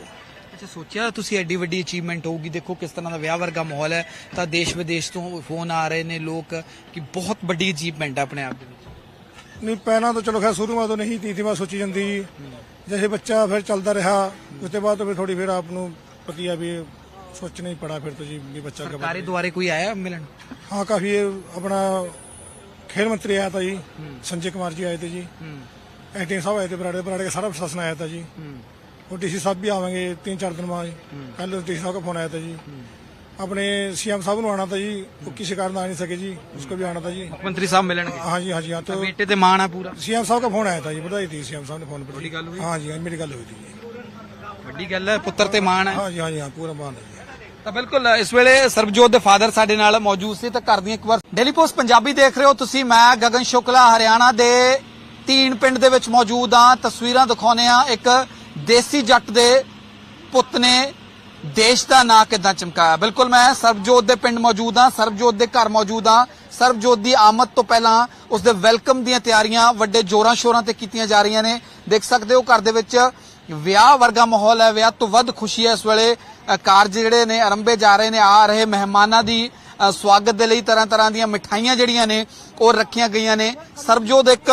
ਅੱਛਾ ਸੋਚਿਆ ਤੁਸੀਂ ਐਡੀ ਵੱਡੀ ਅਚੀਵਮੈਂਟ ਹੋਊਗੀ? ਦੇਖੋ ਕਿਸ ਤਰ੍ਹਾਂ ਦਾ ਵਿਆਹ ਵਰਗਾ ਮਾਹੌਲ ਹੈ। ਤਾਂ ਦੇਸ਼ ਵਿਦੇਸ਼ ਤੋਂ ਫੋਨ ਆ ਰਹੇ ਨੇ ਲੋਕ ਕਿ ਬਹੁਤ ਵੱਡੀ ਅਚੀਵਮੈਂਟ ਆਪਣੇ ਆਪ ਦੇ ਵਿੱਚ। ਨਹੀਂ ਪਹਿਲਾਂ ਤਾਂ ਚਲੋ ਖੈਰ ਸ਼ੁਰੂਆਤ ਤੋਂ ਨਹੀਂ ਤੀ ਤੀਵਾ ਸੋਚੀ ਜਾਂਦੀ ਜਿਵੇਂ ਬੱਚਾ ਫਿਰ ਚੱਲਦਾ ਰਿਹਾ ਉਸ ਤੋਂ ਬਾਅਦ ਫਿਰ ਥੋੜੀ ਫਿਰ ਆਪ ਨੂੰ ਪਤੀ ਆ ਵੀ ਸੋਚਣਾ ਹੀ ਪੜਾ ਫਿਰ ਤੋਂ ਜੀ ਵੀ ਬੱਚਾ ਕਬ ਸਰਕਾਰੀ ਦੁਆਰੇ ਕੋਈ ਆਇਆ ਮਿਲਣ? ਹਾਂ ਕਾਫੀ ਆਪਣਾ ਖੇਡ ਮੰਤਰੀ ਆਇਆ ਤਾਂ ਜੀ ਸੰਜੇ ਕੁਮਾਰ ਜੀ ਆਏ ਤੇ ਜੀ। ਐਟਿੰਗ ਸਾਹਿਬ ਆਏ ਤੇ ਬਰਾੜੇ ਬਰਾੜੇ ਦਾ ਸਾਰਾ ਪ੍ਰਸ਼ਾਸਨ ਆਇਆ ਤਾਂ ਜੀ। जी और डीसी साहब भी आवेंगे तीन चार दिन बाद कल डीसी साहब का फोन आया था जी अपने सीएम साहब ਨੂੰ ਆਣਾ था जी वो किसी कारण आ नहीं सके जी उसको भी आना था जी ਮੰਤਰੀ ਸਾਹਿਬ ਮਿਲਣਗੇ हाँ जी हाँ जी हाँ तो ਬੇਟੇ ਤੇ ਮਾਣ ਹੈ ਪੂਰਾ सीएम साहब का फोन आया था जी बधाई थी सीएम साहब ने फोन पर बड़ी गल हुई? हाँ जी हाँ मेरी गल हुई थी जी ਵੱਡੀ ਗੱਲ ਹੈ ਪੁੱਤਰ ਤੇ ਮਾਣ ਹੈ हाँ जी हाँ जी हाँ पूरा मान है जी ਤਾਂ ਬਿਲਕੁਲ ਇਸ ਵੇਲੇ ਸਰਬਜੋਤ ਦੇ ਫਾਦਰ ਸਾਡੇ ਨਾਲ ਮੌਜੂਦ ਸੀ ਤਾਂ ਘਰ ਦੀਆਂ ਇੱਕ ਵਾਰ ਡੇਲੀ ਪੋਸਟ ਪੰਜਾਬੀ ਦੇਖ ਰਹੇ ਹੋ ਤੁਸੀਂ ਮੈਂ ਗਗਨ ਸ਼ੁਕਲਾ ਹਰਿਆਣਾ ਦੇ ਤੀਨ ਪਿੰਡ ਦੇ ਵਿੱਚ ਮੌਜੂਦ ਹਾਂ ਤਸਵੀਰਾਂ ਦਿਖਾਉਨੇ ਆ ਇੱਕ ਦੇਸੀ ਜੱਟ ਦੇ ਪੁੱਤ ਨੇ ਦੇਸ਼ ਦਾ ਨਾਂ ਕਿਦਾਂ ਚਮਕਾਇਆ? ਬਿਲਕੁਲ ਮੈਂ ਸਰਬਜੋਤ ਦੇ ਪਿੰਡ ਮੌਜੂਦ ਹਾਂ, ਸਰਬਜੋਤ ਦੇ ਘਰ ਮੌਜੂਦ ਹਾਂ। ਸਰਬਜੋਤ ਦੀ ਆਮਦ ਤੋਂ ਪਹਿਲਾਂ ਉਸ ਦੇ ਵੈਲਕਮ ਦੀਆਂ ਤਿਆਰੀਆਂ ਵੱਡੇ ਜੋਰਾਂ ਸ਼ੋਰਾਂ ਤੇ ਕੀਤੀਆਂ ਜਾ ਰਹੀਆਂ ਨੇ। ਦੇਖ ਸਕਦੇ ਹੋ ਘਰ ਦੇ ਵਿੱਚ ਵਿਆਹ ਵਰਗਾ ਮਾਹੌਲ ਹੈ, ਵਿਆਹ ਤੋਂ ਵੱਧ ਖੁਸ਼ੀ ਹੈ ਇਸ ਵੇਲੇ। ਕਾਰਜ ਜਿਹੜੇ ਨੇ ਆਰੰਭੇ ਜਾ ਰਹੇ ਨੇ, ਆ ਰਹੇ ਮਹਿਮਾਨਾਂ ਦੀ ਸਵਾਗਤ ਦੇ ਲਈ ਤਰ੍ਹਾਂ ਤਰ੍ਹਾਂ ਦੀਆਂ ਮਿਠਾਈਆਂ ਜਿਹੜੀਆਂ ਨੇ, ਉਹ ਰੱਖੀਆਂ ਗਈਆਂ ਨੇ। ਸਰਬਜੋਤ ਇੱਕ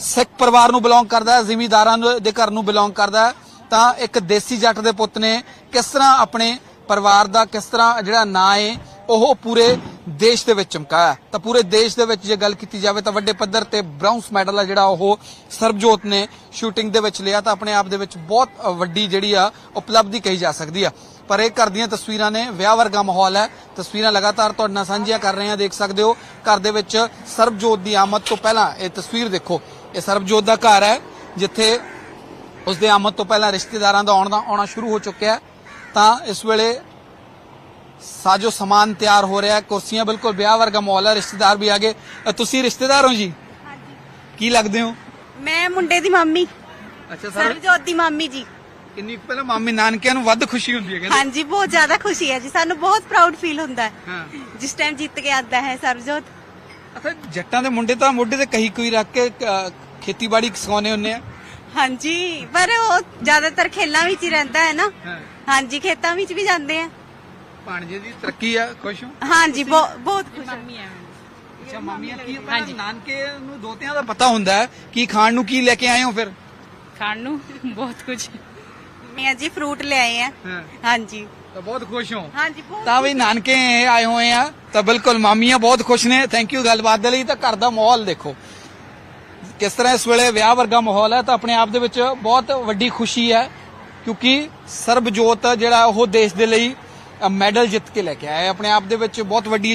ਸਿੱਖ ਪਰਿਵਾਰ ਨੂੰ ਬਿਲੋਂਗ ਕਰਦਾ ਹੈ, ਜ਼ਿਮੀਂਦਾਰਾਂ ਦੇ ਘਰ ਨੂੰ ਬਿਲੋਂਗ ਕਰਦਾ ਤਾਂ ਇੱਕ ਦੇਸੀ ਜੱਟ ਦੇ ਪੁੱਤ ਨੇ ਕਿਸ ਤਰ੍ਹਾਂ ਆਪਣੇ ਪਰਿਵਾਰ ਦਾ ਕਿਸ ਤਰ੍ਹਾਂ ਜਿਹੜਾ ਨਾਂ ਹੈ ਉਹ ਪੂਰੇ ਦੇਸ਼ ਦੇ ਵਿੱਚ ਚਮਕਾਇਆ ਤਾਂ ਪੂਰੇ ਦੇਸ਼ ਦੇ ਵਿੱਚ ਜੇ ਗੱਲ ਕੀਤੀ ਜਾਵੇ ਤਾਂ ਵੱਡੇ ਪੱਧਰ ਤੇ ਬ੍ਰਾਊਨਸ ਮੈਡਲ ਆ ਜਿਹੜਾ ਉਹ ਸਰਬਜੋਤ ਨੇ ਸ਼ੂਟਿੰਗ ਦੇ ਵਿੱਚ ਲਿਆ, ਤਾਂ ਆਪਣੇ ਆਪ ਦੇ ਵਿੱਚ ਬਹੁਤ ਵੱਡੀ ਜਿਹੜੀ ਆ, ਉਪਲਬਧੀ ਕਹੀ ਜਾ ਸਕਦੀ ਆ। ਪਰ ਇਹ ਘਰ ਦੀਆਂ ਤਸਵੀਰਾਂ ਨੇ ਵਿਆਹ ਵਰਗਾ ਮਾਹੌਲ ਹੈ। ਤਸਵੀਰਾਂ ਲਗਾਤਾਰ ਤੁਹਾਡੇ ਨਾਲ ਸਾਂਝੀਆਂ ਕਰ ਰਹੇ ਹਾਂ ਦੇਖ ਸਕਦੇ ਹੋ। ਘਰ ਦੇ ਵਿੱਚ ਸਰਬਜੋਤ ਦੀ ਆਮਦ ਤੋਂ ਪਹਿਲਾਂ ਇਹ ਤਸਵੀਰ ਦੇਖੋ। ਇਹ ਸਰਬਜੋਤ ਦਾ ਘਰ ਹੈ ਜਿੱਥੇ ਉਸ ਦੇ ਆਮਦ ਤੋਂ ਪਹਿਲਾਂ ਰਿਸ਼ਤੇਦਾਰਾਂ ਦਾ ਆਉਣ ਦਾ ਆਉਣਾ ਸ਼ੁਰੂ ਹੋ ਚੁੱਕਿਆ ਤਾਂ ਇਸ ਵੇਲੇ ਸਾਜੋ ਸਮਾਨ ਤਿਆਰ ਹੋ ਰਿਹਾ ਹੈ ਕੁਰਸੀਆਂ ਬਿਲਕੁਲ ਵਿਆਹ ਵਰਗਾ ਮਾਹੌਲ ਹੈ ਰਿਸ਼ਤੇਦਾਰ ਵੀ ਆ ਗਏ ਅ, ਤੁਸੀਂ ਰਿਸ਼ਤੇਦਾਰ ਹੋ ਜੀ? ਕੀ ਲੱਗਦੇ ਹੋ? ਮੈਂ ਮੁੰਡੇ ਦੀ ਮੰਮੀ। ਅੱਛਾ ਸਰਬਜੋਤ ਦੀ ਮੰਮੀ ਜੀ। ਕਿੰਨੀ ਕੁ ਪਹਿਲਾਂ ਮਾਮੀ ਨਾਨਕਿਆਂ ਨੂੰ ਵੱਧ ਖੁਸ਼ੀ ਹੁੰਦੀ ਹੈ ਕਹਿੰਦੇ। ਹਾਂਜੀ ਬਹੁਤ ਜ਼ਿਆਦਾ ਖੁਸ਼ੀ ਹੈ ਜੀ। ਸਾਨੂੰ ਬਹੁਤ ਪ੍ਰਾਊਡ ਫੀਲ ਹੁੰਦਾ ਹੈ। ਹਾਂ। ਜਿਸ ਟਾਈਮ ਜਿੱਤ ਕੇ ਆਉਂਦਾ ਹੈ ਸਰਬਜੋਤ। ਅੱਛਾ ਜੱਟਾਂ ਦੇ ਮੁੰਡੇ ਤਾਂ ਮੋਢੇ ਤੇ ਕਹੀ ਕੋਈ ਰੱਖ ਕੇ ਅ, ਖੇਤੀਬਾੜੀ ਸਿਖਾਉਂਦੇ ਹੁੰਦੇ ਆ। ਹਾਂਜੀ ਪਰ ਉਹ ਜ਼ਿਆਦਾਤਰ ਖੇਲਾਂ ਵਿੱਚ ਹੀ ਰਹਿੰਦਾ ਹੈ ਨਾ। ਹਾਂ। ਹਾਂਜੀ ਖੇਤਾਂ ਵਿੱਚ ਵੀ ਜਾਂਦੇ ਆ। ਭਾਣਜੇ ਦੀ ਤਰੱਕੀ ਆ ਖੁਸ਼ ਹੋ? ਹਾਂਜੀ ਬਹੁ- ਬਹੁਤ ਖੁਸ਼ ਹਾਂ। ਮੰਮੀ ਹੈ ਅੱਛਾ ਮਾਮੀਆਂ ਕੀ ਹਾਂਜੀ। ਨਾਨਕੇ ਨੂੰ ਦੋਤਿਆਂ ਦਾ ਪਤਾ ਹੁੰਦਾ ਹੈ ਕੀ ਖਾਣ ਨੂੰ ਕੀ ਲੈ ਕੇ ਆਏ ਹੋ ਫਿਰ? ਖਾਣ ਨੂੰ? ਬਹੁਤ ਕੁਝ। ਮੈਂ ਜੀ ਫਰੂਟ ਲੈ ਆਏ ਆ। ਹਾਂਜੀ। ਤਾਂ ਬਹੁਤ ਖੁਸ਼ ਹੋ। ਹਾਂਜੀ ਬਹੁਤ ਤਾਂ ਵੀ ਨਾਨਕੇ ਆਏ ਹੋਏ ਆ ਤਾਂ ਬਿਲਕੁਲ ਮਾਮੀਆਂ ਬਹੁਤ ਖੁਸ਼ ਨੇ। ਥੈਂਕ ਯੂ ਗੱਲਬਾਤ ਦੇ ਲਈ ਤਾਂ ਘਰ ਦਾ ਮਾਹੌਲ ਦੇਖੋ। ਕਿਸ ਤਰ੍ਹਾਂ ਇਸ ਵੇਲੇ ਵਿਆਹ ਵਰਗਾ ਮਾਹੌਲ ਹੈ ਤਾਂ ਆਪਣੇ ਆਪ ਦੇ ਵਿੱਚ ਬਹੁਤ ਵੱਡੀ ਖੁਸ਼ੀ ਹੈ ਕਿਉਂਕਿ ਸਰਬਜੋਤ ਜਿਹੜਾ ਉਹ ਦੇਸ਼ ਦੇ ਲਈ ਮੈਡਲ ਜਿੱਤ ਕੇ ਲੈ ਕੇ ਆਇਆ ਹੈ। ਆਪਣੇ ਆਪ ਦੇ ਵਿੱਚ ਬਹੁਤ ਵੱਡੀ